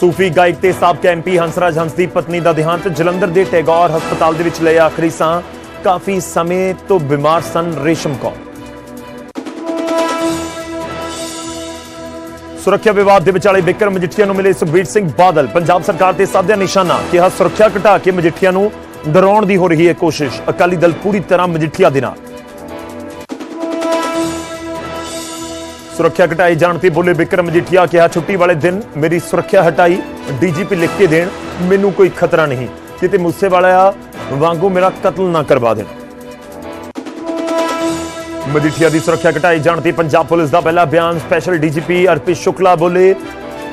ਸੂਫੀ ਗਾਇਕ ਤੇ ਸਾਬਕਾ ਐਮਪੀ ਹੰਸਰਾਜ ਹੰਸ ਦੀ ਪਤਨੀ ਦਾ ਦੇਹਾਂਤ ਜਲੰਧਰ ਦੇ ਟੈਗੋਰ ਹਸਪਤਾਲ ਦੇ ਵਿੱਚ ਲਏ ਆਖਰੀ ਸਾਹ। ਕਾਫੀ ਸਮੇਂ ਤੋਂ ਬਿਮਾਰ ਸਨ ਰੇਸ਼ਮ ਕੌਰ। ਸੁਰੱਖਿਆ ਵਿਵਾਦ ਦੇ ਵਿਚਾਲੇ ਵਿਕਰਮ ਮਜੀਠੀਆ ਨੂੰ ਮਿਲੇ ਸੁਖਬੀਰ ਸਿੰਘ ਬਾਦਲ। ਪੰਜਾਬ ਸਰਕਾਰ ਤੇ ਸਾਧਿਆ ਨਿਸ਼ਾਨਾ ਕਿਹਾ ਸੁਰੱਖਿਆ ਘਟਾ ਕੇ ਮਜੀਠੀਆ ਨੂੰ ਡਰਾਉਣ ਦੀ ਹੋ ਰਹੀ ਹੈ ਕੋਸ਼ਿਸ਼। ਅਕਾਲੀ ਦਲ ਪੂਰੀ ਤਰ੍ਹਾਂ ਮਜੀਠੀਆ ਦੇ ਨਾਲ। ਸੁਰੱਖਿਆ ਘਟਾਈ ਜਾਣ ਤੇ ਬੋਲੇ ਵਿਕਰਮ ਮਜੀਠੀਆ ਕਿਹਾ, ਛੁੱਟੀ ਵਾਲੇ ਦਿਨ ਮੇਰੀ ਸੁਰੱਖਿਆ ਹਟਾਈ, ਡੀਜੀਪੀ ਲਿਖ ਕੇ ਦੇਣ, ਮੈਨੂੰ ਕੋਈ ਖਤਰਾ ਨਹੀਂ। ਕਿਤੇ ਮੁੱਸੇ ਵਾਲਾ ਵਾਂਗੂ ਮੇਰਾ ਕਤਲ ਨਾ ਕਰਵਾ ਦੇਣ। ਮਜੀਠੀਆ ਦੀ ਸੁਰੱਖਿਆ ਘਟਾਈ ਜਾਣ ਤੇ ਪੰਜਾਬ ਪੁਲਿਸ ਦਾ ਪਹਿਲਾ ਬਿਆਨ ਸਪੈਸ਼ਲ ਡੀਜੀਪੀ ਅਰਪਿਤ ਸ਼ੁਕਲਾ ਬੋਲੇ,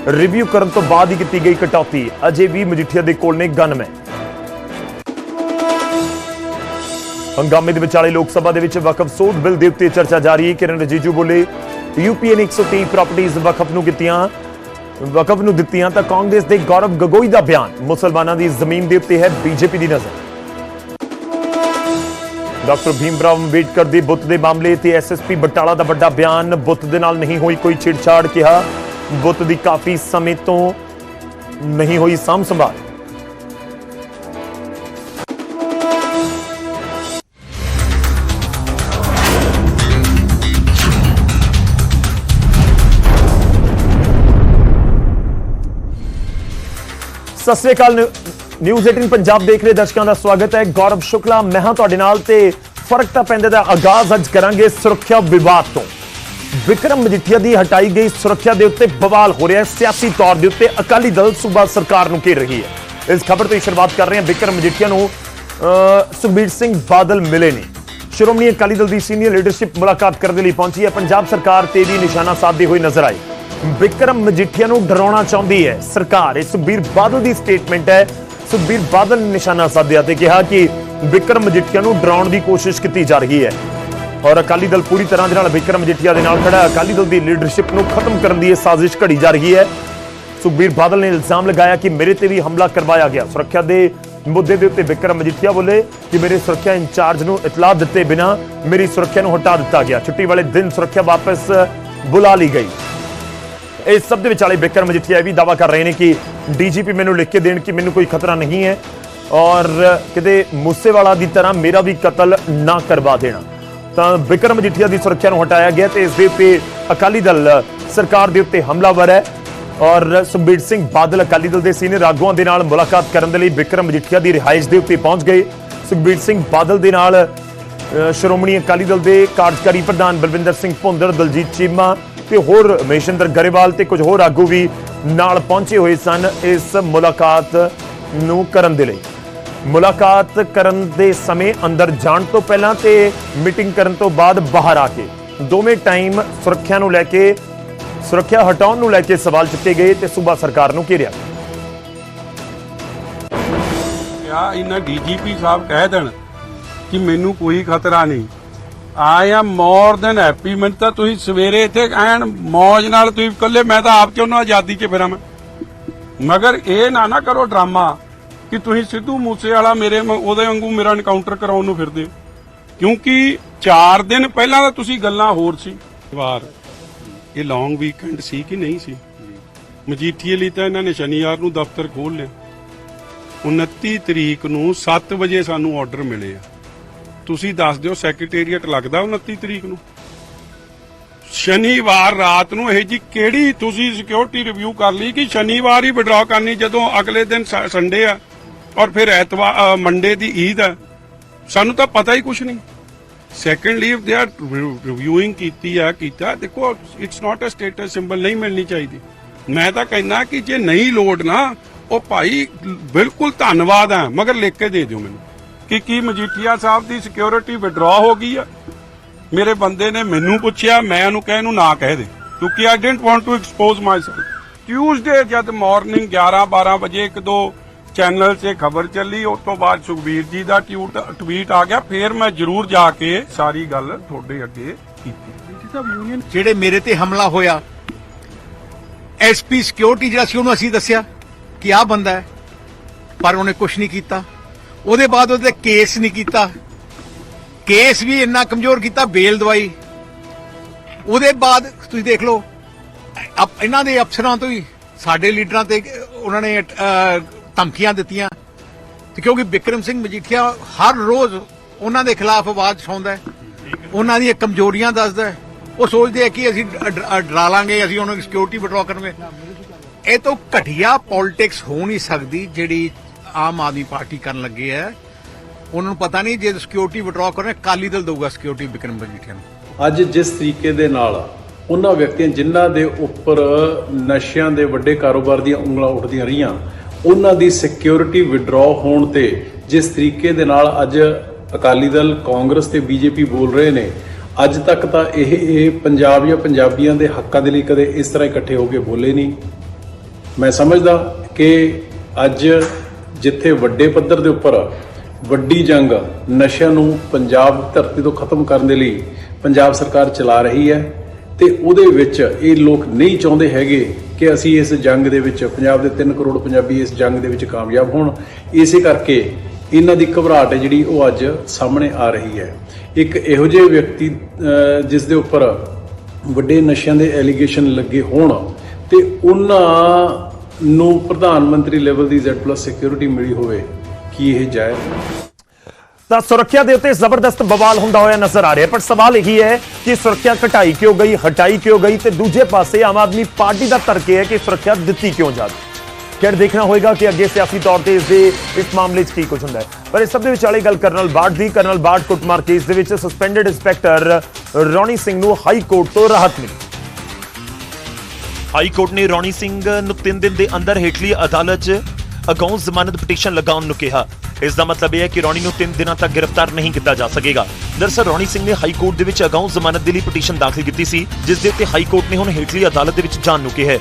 ਰਿਵਿਊ ਕਰਨ ਤੋਂ ਬਾਅਦ ਹੀ ਕੀਤੀ ਗਈ ਕਟੌਤੀ। ਅਜੇ ਵੀ ਮਜੀਠੀਆ ਦੇ ਕੋਲ ਨੇ ਗਨਮੈਨ ਹੰਗਾਮੇ ਦੇ ਵਿਚਾਲੇ ਲੋਕ ਸਭਾ ਦੇ ਵਿੱਚ ਵਕਫ ਸੋਧ ਬਿੱਲ ਦੇ ਉੱਤੇ ਚਰਚਾ ਜਾਰੀ। ਹੈ ਕਿਰਨ ਰਜੀਜੂ ਬੋਲੇ ਯੂਪੀਏ ਨੇ 130 ਪ੍ਰਾਪਰਟੀਆਂ ਵਕਫ ਨੂੰ ਕੀਤੀਆਂ। ਵਕਫ ਨੂੰ ਦਿੱਤੀਆਂ ਤਾਂ ਕਾਂਗਰਸ ਦੇ ਗੌਰਵ ਗਗੋਈ ਦਾ ਬਿਆਨ। ਮੁਸਲਮਾਨਾਂ ਦੀ ਜ਼ਮੀਨ ਦੇ ਉੱਤੇ ਹੈ ਬੀਜੇਪੀ ਦੀ ਨਜ਼ਰ। ਡਾਕਟਰ ਭੀਮ ਭੀਮਰਾਵ ਅੰਬੇਡਕਰ ਦੇ ਬੁੱਤ ਦੇ ਮਾਮਲੇ ਤੇ ਐਸਐਸਪੀ ਬਟਾਲਾ ਦਾ ਵੱਡਾ ਬਿਆਨ। ਬੁੱਤ ਦੇ ਨਾਲ ਨਹੀਂ ਹੋਈ ਕੋਈ ਛੇੜਛਾੜ ਕਿਹਾ। ਬੁੱਤ ਦੀ ਕਾਫੀ ਸਮੇਂ ਤੋਂ ਨਹੀਂ ਹੋਈ ਸਾਂਭ ਸੰਭਾਲ। ਸਤਿ ਸ੍ਰੀ ਅਕਾਲ ਨਿਊ- ਨਿਊਜ਼ 18 ਪੰਜਾਬ ਦੇਖ ਰਹੇ ਦਰਸ਼ਕਾਂ ਦਾ ਸਵਾਗਤ ਹੈ। ਗੌਰਵ ਸ਼ੁਕਲਾ, ਮੈਂ ਹਾਂ ਤੁਹਾਡੇ ਨਾਲ ਤੇ ਫ਼ਰਕ ਤਾਂ ਪੈਂਦਾ ਦਾ ਆਗਾਜ਼ ਅੱਜ ਕਰਾਂਗੇ ਸੁਰੱਖਿਆ ਵਿਵਾਦ ਤੋਂ। ਵਿਕਰਮ ਮਜੀਠੀਆ ਦੀ ਹਟਾਈ ਗਈ ਸੁਰੱਖਿਆ ਦੇ ਉੱਤੇ ਬਵਾਲ ਹੋ ਰਿਹਾ ਹੈ। ਸਿਆਸੀ ਤੌਰ ਦੇ ਉੱਤੇ ਅਕਾਲੀ ਦਲ ਸੂਬਾ ਸਰਕਾਰ ਨੂੰ ਘੇਰ ਰਹੀ ਹੈ। ਇਸ ਖਬਰ ਤੋਂ ਹੀ ਸ਼ੁਰੂਆਤ ਕਰ ਰਹੇ ਹਾਂ। ਵਿਕਰਮ ਮਜੀਠੀਆ ਨੂੰ ਸੁਖਬੀਰ ਸਿੰਘ ਬਾਦਲ ਮਿਲੇ ਨੇ। ਸ਼੍ਰੋਮਣੀ ਅਕਾਲੀ ਦਲ ਦੀ ਸੀਨੀਅਰ ਲੀਡਰਸ਼ਿਪ ਮੁਲਾਕਾਤ ਕਰਨ ਦੇ ਲਈ ਪਹੁੰਚੀ ਹੈ। ਪੰਜਾਬ ਸਰਕਾਰ ਤੇ ਵੀ ਨਿਸ਼ਾਨਾ ਸਾਧਦੇ ਹੋਏ ਨਜ਼ਰ ਆਈ ਵਿਕਰਮ ਮਜੀਠੀਆ ਨੂੰ ਡਰਾਉਣਾ ਚਾਹੁੰਦੀ ਹੈ। ਸਰਕਾਰ ਇਹ ਸੁਖਬੀਰ ਬਾਦਲ ਦੀ ਸਟੇਟਮੈਂਟ ਹੈ। ਸੁਖਬੀਰ ਬਾਦਲ ਨੇ ਨਿਸ਼ਾਨਾ ਸਾਧਿਆ ਤੇ ਕਿਹਾ ਕਿ ਵਿਕਰਮ ਮਜੀਠੀਆ ਨੂੰ ਡਰਾਉਣ ਦੀ ਕੋਸ਼ਿਸ਼ ਕੀਤੀ ਜਾ ਰਹੀ ਹੈ। ਔਰ ਅਕਾਲੀ ਦਲ ਪੂਰੀ ਤਰ੍ਹਾਂ ਦੇ ਨਾਲ ਵਿਕਰਮ ਮਜੀਠੀਆ ਦੇ ਨਾਲ ਖੜਾ ਅਕਾਲੀ ਦਲ ਦੀ ਲੀਡਰਸ਼ਿਪ ਨੂੰ ਖਤਮ ਕਰਨ ਦੀ ਇਹ ਸਾਜ਼ਿਸ਼ ਘੜੀ ਜਾ ਰਹੀ ਹੈ। ਸੁਖਬੀਰ ਬਾਦਲ ਨੇ ਇਲਜ਼ਾਮ ਲਗਾਇਆ ਕਿ ਮੇਰੇ ਤੇ ਵੀ ਹਮਲਾ ਕਰਵਾਇਆ ਗਿਆ। ਸੁਰੱਖਿਆ ਦੇ ਮੁੱਦੇ ਦੇ ਉੱਤੇ ਵਿਕਰਮ ਮਜੀਠੀਆ ਬੋਲੇ ਕਿ ਮੇਰੇ ਸੁਰੱਖਿਆ ਇੰਚਾਰਜ ਨੂੰ ਇਤਲਾਹ ਦਿੱਤੇ ਬਿਨਾ ਮੇਰੀ ਸੁਰੱਖਿਆ ਨੂੰ ਹਟਾ ਦਿੱਤਾ ਗਿਆ। ਛੁੱਟੀ ਵਾਲੇ ਦਿਨ ਸੁਰੱਖਿਆ ਵਾਪਸ ਬੁਲਾ ਲਈ ਗਈ। ਇਸ ਸਭ ਦੇ ਵਿਚਾਲੇ ਬਿਕਰਮ ਮਜੀਠੀਆ ਇਹ ਵੀ ਦਾਵਾ ਕਰ ਰਹੇ ਨੇ ਕਿ ਡੀਜੀਪੀ ਮੈਨੂੰ ਲਿਖ ਕੇ ਦੇਣ ਕਿ ਮੈਨੂੰ ਕੋਈ ਖਤਰਾ ਨਹੀਂ ਹੈ ਔਰ ਕਿਤੇ ਮੂਸੇਵਾਲਾ ਦੀ ਤਰ੍ਹਾਂ ਮੇਰਾ ਵੀ ਕਤਲ ਨਾ ਕਰਵਾ ਦੇਣਾ। ਤਾਂ ਬਿਕਰਮ ਮਜੀਠੀਆ ਦੀ ਸੁਰੱਖਿਆ ਨੂੰ ਹਟਾਇਆ ਗਿਆ ਤੇ ਇਸ ਦੇ ਉੱਤੇ ਅਕਾਲੀ ਦਲ ਸਰਕਾਰ ਦੇ ਉੱਤੇ ਹਮਲਾਵਰ ਹੈ ਔਰ ਸੁਖਬੀਰ ਸਿੰਘ ਬਾਦਲ ਅਕਾਲੀ ਦਲ ਦੇ ਸੀਨੀਅਰ ਆਗੂਆਂ ਦੇ ਨਾਲ ਮੁਲਾਕਾਤ ਕਰਨ ਦੇ ਲਈ ਬਿਕਰਮ ਮਜੀਠੀਆ ਦੀ ਰਿਹਾਇਸ਼ ਦੇ ਉੱਤੇ ਪਹੁੰਚ ਗਏ। ਸੁਖਬੀਰ ਸਿੰਘ ਬਾਦਲ ਦੇ ਨਾਲ ਸ਼੍ਰੋਮਣੀ ਅਕਾਲੀ ਦਲ ਦੇ ਕਾਰਜਕਾਰੀ ਪ੍ਰਧਾਨ ਬਲਵਿੰਦਰ ਸਿੰਘ ਭੁੰਦਰ ਦਲਜੀਤ ਚੀਮਾ ਤੇ ਹੋਰ ਮਹੇਸ਼ਿੰਦਰ ਗਰੇਵਾਲ ਤੇ ਕੁਝ ਹੋਰ ਆਗੂ ਵੀ ਨਾਲ ਪਹੁੰਚੇ ਹੋਏ ਸਨ ਇਸ ਮੁਲਾਕਾਤ ਨੂੰ ਕਰਨ ਦੇ ਲਈ। ਮੁਲਾਕਾਤ ਕਰਨ ਦੇ ਸਮੇਂ ਅੰਦਰ ਜਾਣ ਤੋਂ ਪਹਿਲਾਂ ਤੇ ਮੀਟਿੰਗ ਕਰਨ ਤੋਂ ਬਾਅਦ ਬਾਹਰ ਆ ਕੇ ਦੋਵੇਂ ਟਾਈਮ ਸੁਰੱਖਿਆ ਨੂੰ ਲੈ ਕੇ, ਸੁਰੱਖਿਆ ਹਟਾਉਣ ਨੂੰ ਲੈ ਕੇ ਸਵਾਲ ਚੁੱਕੇ ਗਏ ਤੇ ਸੂਬਾ ਸਰਕਾਰ ਨੂੰ ਘੇਰਿਆ। ਆ ਇਹਨਾਂ ਡੀਜੀਪੀ ਸਾਹਿਬ ਕਹਿ ਦੇਣ ਕਿ ਮੈਨੂੰ ਕੋਈ ਖਤਰਾ ਨਹੀਂ। I am more than happy ਮੈਨੂੰ ਤਾਂ ਤੁਸੀਂ ਸਵੇਰੇ ਇੱਥੇ ਐਨ ਮੌਜ ਨਾਲ ਤੁਸੀਂ ਇਕੱਲੇ, ਮੈਂ ਤਾਂ ਆਪ ਚਾਹੁੰਦਾ ਆਜ਼ਾਦੀ 'ਚ ਫਿਰਾਂ ਮੈਂ। ਮਗਰ ਇਹ ਨਾ ਨਾ ਕਰੋ ਡਰਾਮਾ ਕਿ ਤੁਸੀਂ ਸਿੱਧੂ ਮੂਸੇ ਵਾਲਾ ਮੇਰੇ ਉਹਦੇ ਵਾਂਗੂ ਮੇਰਾ ਐਨਕਾਊਂਟਰ ਕਰਾਉਣ ਨੂੰ ਫਿਰਦੇ ਹੋ। ਕਿਉਂਕਿ 4 ਦਿਨ ਪਹਿਲਾਂ ਤਾਂ ਤੁਸੀਂ ਗੱਲਾਂ ਹੋਰ ਸੀ। ਵਾਰ। ਇਹ ਲੌਂਗ ਵੀਕਐਂਡ ਸੀ ਕਿ ਨਹੀਂ ਸੀ? ਮਜੀਠੀਏ ਲਈ ਤਾਂ ਇਹਨਾਂ ਨੇ ਸ਼ਨੀਵਾਰ ਨੂੰ ਦਫ਼ਤਰ ਖੋਲ ਲਿਆ। 29 ਤਰੀਕ ਨੂੰ 7 ਵਜੇ ਸਾਨੂੰ ਆਰਡਰ ਮਿਲੇ ਆ। ਤੁਸੀਂ ਦੱਸ ਦਿਓ ਸੈਕਟਰੀਏਟ ਲੱਗਦਾ 29 ਤਰੀਕ ਨੂੰ? ਸ਼ਨੀਵਾਰ ਰਾਤ ਨੂੰ ਇਹ ਜੀ ਕਿਹੜੀ ਤੁਸੀਂ ਸਿਕਿਉਰਿਟੀ ਰਿਵਿਊ ਕਰ ਲਈ ਕਿ ਸ਼ਨੀਵਾਰ ਹੀ ਵਿਡਰਾ ਕਰਨੀ ਜਦੋਂ ਅਗਲੇ ਦਿਨ ਸੰਡੇ ਆ ਔਰ ਫਿਰ ਐਤਵਾਰ ਮੰਡੇ ਦੀ ਈਦ ਆ? ਸਾਨੂੰ ਤਾਂ ਪਤਾ ਹੀ ਕੁਝ ਨਹੀਂ। Secondly if they are reviewing ਕੀਤੀ ਆ, ਕੀਤਾ, ਦੇਖੋ it's not a status symbol ਨਹੀਂ ਮਿਲਣੀ ਚਾਹੀਦੀ। ਮੈਂ ਤਾਂ ਕਹਿੰਦਾ ਕਿ ਜੇ ਨਹੀਂ ਲੋਡ ਨਾ, ਉਹ ਭਾਈ ਬਿਲਕੁਲ ਧੰਨਵਾਦ ਆ, ਮਗਰ ਲਿਖ ਕੇ ਦੇ ਦਿਓ ਮੈਨੂੰ। ਕਿ ਕੀ ਮਜੀਠੀਆ ਸਾਹਿਬ ਦੀ ਸਿਕਿਉਰਿਟੀ ਵਿਡਰਾ ਹੋ ਗਈ ਆ? ਮੇਰੇ ਬੰਦੇ ਨੇ ਮੈਨੂੰ ਪੁੱਛਿਆ ਮੈਂ ਉਹਨੂੰ ਕਹਿ ਇਹਨੂੰ ਨਾ ਕਹਿ ਦੇ। ਕਿਉਂਕਿ I didn't want to expose myself Tuesday ਜਦ ਮਾਰਨਿੰਗ 11 12 ਵਜੇ ਇੱਕ ਦੋ ਚੈਨਲ 'ਤੇ ਖਬਰ ਚੱਲੀ ਉਸ ਤੋਂ ਬਾਅਦ ਸੁਖਬੀਰ ਜੀ ਦਾ ਟਿਊਟ ਟਵੀਟ ਆ ਗਿਆ। ਫਿਰ ਮੈਂ ਜ਼ਰੂਰ ਜਾ ਕੇ ਸਾਰੀ ਗੱਲ ਤੁਹਾਡੇ ਅੱਗੇ ਕੀਤੀ। ਜਿਹੜੇ ਮੇਰੇ ਤੇ ਹਮਲਾ ਹੋਇਆ ਐਸਪੀ ਸਿਕਿਉਰਿਟੀ ਜਿਹੜਾ ਸੀ ਉਹਨੂੰ ਅਸੀਂ ਦੱਸਿਆ ਕਿ ਆਹ ਬੰਦਾ ਹੈ ਪਰ ਉਹਨੇ ਕੁਝ ਨਹੀਂ ਕੀਤਾ। ਉਹਦੇ ਬਾਅਦ ਉਹਦੇ ਤੇ ਕੇਸ ਨਹੀਂ ਕੀਤਾ। ਕੇਸ ਵੀ ਇੰਨਾ ਕਮਜ਼ੋਰ ਕੀਤਾ, ਬੇਲ ਦਵਾਈ। ਉਹਦੇ ਬਾਅਦ ਤੁਸੀਂ ਦੇਖ ਲਓ, ਅਪ- ਇਹਨਾਂ ਦੇ ਅਫਸਰਾਂ ਤੋਂ ਹੀ ਸਾਡੇ ਲੀਡਰਾਂ ਤੇ ਉਹਨਾਂ ਨੇ ਧਮਕੀਆਂ ਦਿੱਤੀਆਂ। ਤੇ ਕਿਉਂਕਿ ਵਿਕਰਮ ਸਿੰਘ ਮਜੀਠੀਆ ਹਰ ਰੋਜ਼ ਉਹਨਾਂ ਦੇ ਖਿਲਾਫ ਆਵਾਜ਼ ਉਠਾਉਂਦਾ ਉਹਨਾਂ ਦੀਆਂ ਕਮਜ਼ੋਰੀਆਂ ਦੱਸਦਾ ਉਹ ਸੋਚਦੇ ਆ ਕਿ ਅਸੀਂ ਡਰਾ ਲਾਂਗੇ, ਅਸੀਂ ਉਹਨਾਂ ਦੀ ਸਿਕਿਉਰਿਟੀ ਵਿਡਰਾ ਕਰਾਂਗੇ ਇਹ ਤੋਂ ਘਟੀਆ ਪੋਲਿਟਿਕਸ ਹੋ ਨਹੀਂ ਸਕਦੀ ਜਿਹੜੀ ਆਮ ਆਦਮੀ ਪਾਰਟੀ ਕਰਨ ਲੱਗੇ ਹੈ ਉਹਨਾਂ ਨੂੰ ਪਤਾ ਨਹੀਂ ਜੇ ਸਿਕਿਉਰਿਟੀ ਵਿਡਰਾ ਕਰਨੇ ਕਾਲੀ ਦਲ ਦਊਗਾ ਸਿਕਿਉਰਿਟੀ ਵਿਕਰਮ ਮਜੀਠੀਆ ਨੂੰ। ਅੱਜ ਜਿਸ ਤਰੀਕੇ ਦੇ ਨਾਲ ਉਹਨਾਂ ਵਿਅਕਤੀਆਂ ਜਿਨ੍ਹਾਂ ਦੇ ਉੱਪਰ ਨਸ਼ਿਆਂ ਦੇ ਵੱਡੇ ਕਾਰੋਬਾਰ ਦੀਆਂ ਉਂਗਲਾਂ ਉੱਠਦੀਆਂ ਰਹੀਆਂ, ਉਹਨਾਂ ਦੀ ਸਿਕਿਉਰਿਟੀ ਵਿਡਰਾ ਹੋਣ ਤੇ ਜਿਸ ਤਰੀਕੇ ਦੇ ਨਾਲ ਅੱਜ ਅਕਾਲੀ ਦਲ, ਕਾਂਗਰਸ ਤੇ ਬੀਜੇਪੀ ਬੋਲ ਰਹੇ ਨੇ, ਅੱਜ ਤੱਕ ਤਾਂ ਇਹ ਇਹ ਪੰਜਾਬ ਜਾਂ ਪੰਜਾਬੀਆਂ ਦੇ ਹੱਕਾਂ ਦੇ ਲਈ ਕਦੇ ਇਸ ਤਰ੍ਹਾਂ ਇਕੱਠੇ ਹੋ ਕੇ ਬੋਲੇ ਨਹੀਂ। ਮੈਂ ਸਮਝਦਾ ਕਿ ਅੱਜ ਜਿੱਥੇ ਵੱਡੇ ਪੱਧਰ ਦੇ ਉੱਪਰ ਵੱਡੀ ਜੰਗ ਨਸ਼ਿਆਂ ਨੂੰ ਪੰਜਾਬ ਧਰਤੀ ਤੋਂ ਖਤਮ ਕਰਨ ਦੇ ਲਈ ਪੰਜਾਬ ਸਰਕਾਰ ਚਲਾ ਰਹੀ ਹੈ ਤੇ ਉਹਦੇ ਵਿੱਚ ਇਹ ਲੋਕ ਨਹੀਂ ਚਾਹੁੰਦੇ ਹੈਗੇ ਕਿ ਅਸੀਂ ਇਸ ਜੰਗ ਦੇ ਵਿੱਚ ਪੰਜਾਬ ਦੇ 3 ਕਰੋੜ ਪੰਜਾਬੀ ਇਸ ਜੰਗ ਦੇ ਵਿੱਚ ਕਾਮਯਾਬ ਹੋਣ। ਇਸੇ ਕਰਕੇ ਇਹਨਾਂ ਦੀ ਘਬਰਾਹਟ ਹੈ ਜਿਹੜੀ ਉਹ ਅੱਜ ਸਾਹਮਣੇ ਆ ਰਹੀ ਹੈ। ਇੱਕ ਇਹੋ ਜਿਹੇ ਵਿਅਕਤੀ ਜਿਸ ਦੇ ਉੱਪਰ ਵੱਡੇ ਨਸ਼ਿਆਂ ਦੇ ਐਲੀਗੇਸ਼ਨ ਲੱਗੇ ਹੋਣ ਤੇ ਉਹਨਾਂ ਨੂੰ ਪ੍ਰਧਾਨ ਮੰਤਰੀ ਲੈਵਲ ਦੀ Z+ ਸਿਕਿਉਰਿਟੀ ਮਿਲੀ ਹੋਵੇ, ਕੀ ਇਹ ਜਾਇਜ਼? ਤਾਂ ਸੁਰੱਖਿਆ ਦੇ ਉੱਤੇ ਜ਼ਬਰਦਸਤ ਬਵਾਲ ਹੁੰਦਾ ਹੋਇਆ ਨਜ਼ਰ ਆ ਰਿਹਾ ਪਰ ਸਵਾਲ ਇਹੀ ਹੈ ਕਿ ਸੁਰੱਖਿਆ ਘਟਾਈ ਕਿਉਂ ਗਈ, ਹਟਾਈ ਕਿਉਂ ਗਈ ਤੇ ਦੂਜੇ ਪਾਸੇ ਆਮ ਆਦਮੀ ਪਾਰਟੀ ਦਾ ਤਰਕ ਇਹ ਹੈ ਕਿ ਸੁਰੱਖਿਆ ਦਿੱਤੀ ਕਿਉਂ ਜਾਵੇ। ਫਿਰ ਦੇਖਣਾ ਹੋਏਗਾ ਕਿ ਅੱਗੇ ਸਿਆਸੀ ਤੌਰ ਤੇ ਇਸ ਦੇ, ਇਸ ਮਾਮਲੇ 'ਚ ਕੀ ਕੁਝ ਹੁੰਦਾ ਹੈ। ਪਰ ਇਸ ਸਭ ਦੇ ਵਿਚਾਲੇ ਗੱਲ ਕਰਨਲ ਬਾਟ ਦੀ, ਕਰਨਲ ਬਾਟ ਕੁੱਟਮਾਰ ਕੇਸ ਦੇ ਵਿੱਚ ਸਸਪੈਂਡਡ ਇੰਸਪੈਕਟਰ ਰੌਣੀ ਸਿੰਘ ਨੂੰ ਹਾਈ ਕੋਰਟ ਤੋਂ ਰਾਹਤ ਮਿਲੀ। ਹਾਈ ਕੋਰਟ ਨੇ ਰੌਣੀ ਸਿੰਘ ਨੂੰ 3 ਦਿਨ ਦੇ ਅੰਦਰ ਹੇਠਲੀ ਅਦਾਲਤ 'ਚ ਅਗਾਊਂ ਜ਼ਮਾਨਤ ਪਟੀਸ਼ਨ ਲਗਾਉਣ ਨੂੰ ਕਿਹਾ। ਇਸ ਦਾ ਮਤਲਬ ਇਹ ਹੈ ਕਿ ਰੌਣੀ ਨੂੰ 3 ਦਿਨਾਂ ਤੱਕ ਗ੍ਰਿਫਤਾਰ ਨਹੀਂ ਕੀਤਾ ਜਾ ਸਕੇਗਾ। ਦਰਸਲ ਰੌਣੀ ਸਿੰਘ ਨੇ ਹਾਈ ਕੋਰਟ ਦੇ ਵਿੱਚ ਅਗਾਊਂ ਜ਼ਮਾਨਤ ਦੇ ਲਈ ਪਟੀਸ਼ਨ ਦਾਖਲ ਕੀਤੀ ਸੀ, ਜਿਸ ਦੇ ਉੱਤੇ ਹਾਈ ਕੋਰਟ ਨੇ ਹੁਣ ਹੇਠਲੀ ਅਦਾਲਤ ਦੇ ਵਿੱਚ ਜਾਣ ਨੂੰ ਕਿਹਾ ਹੈ।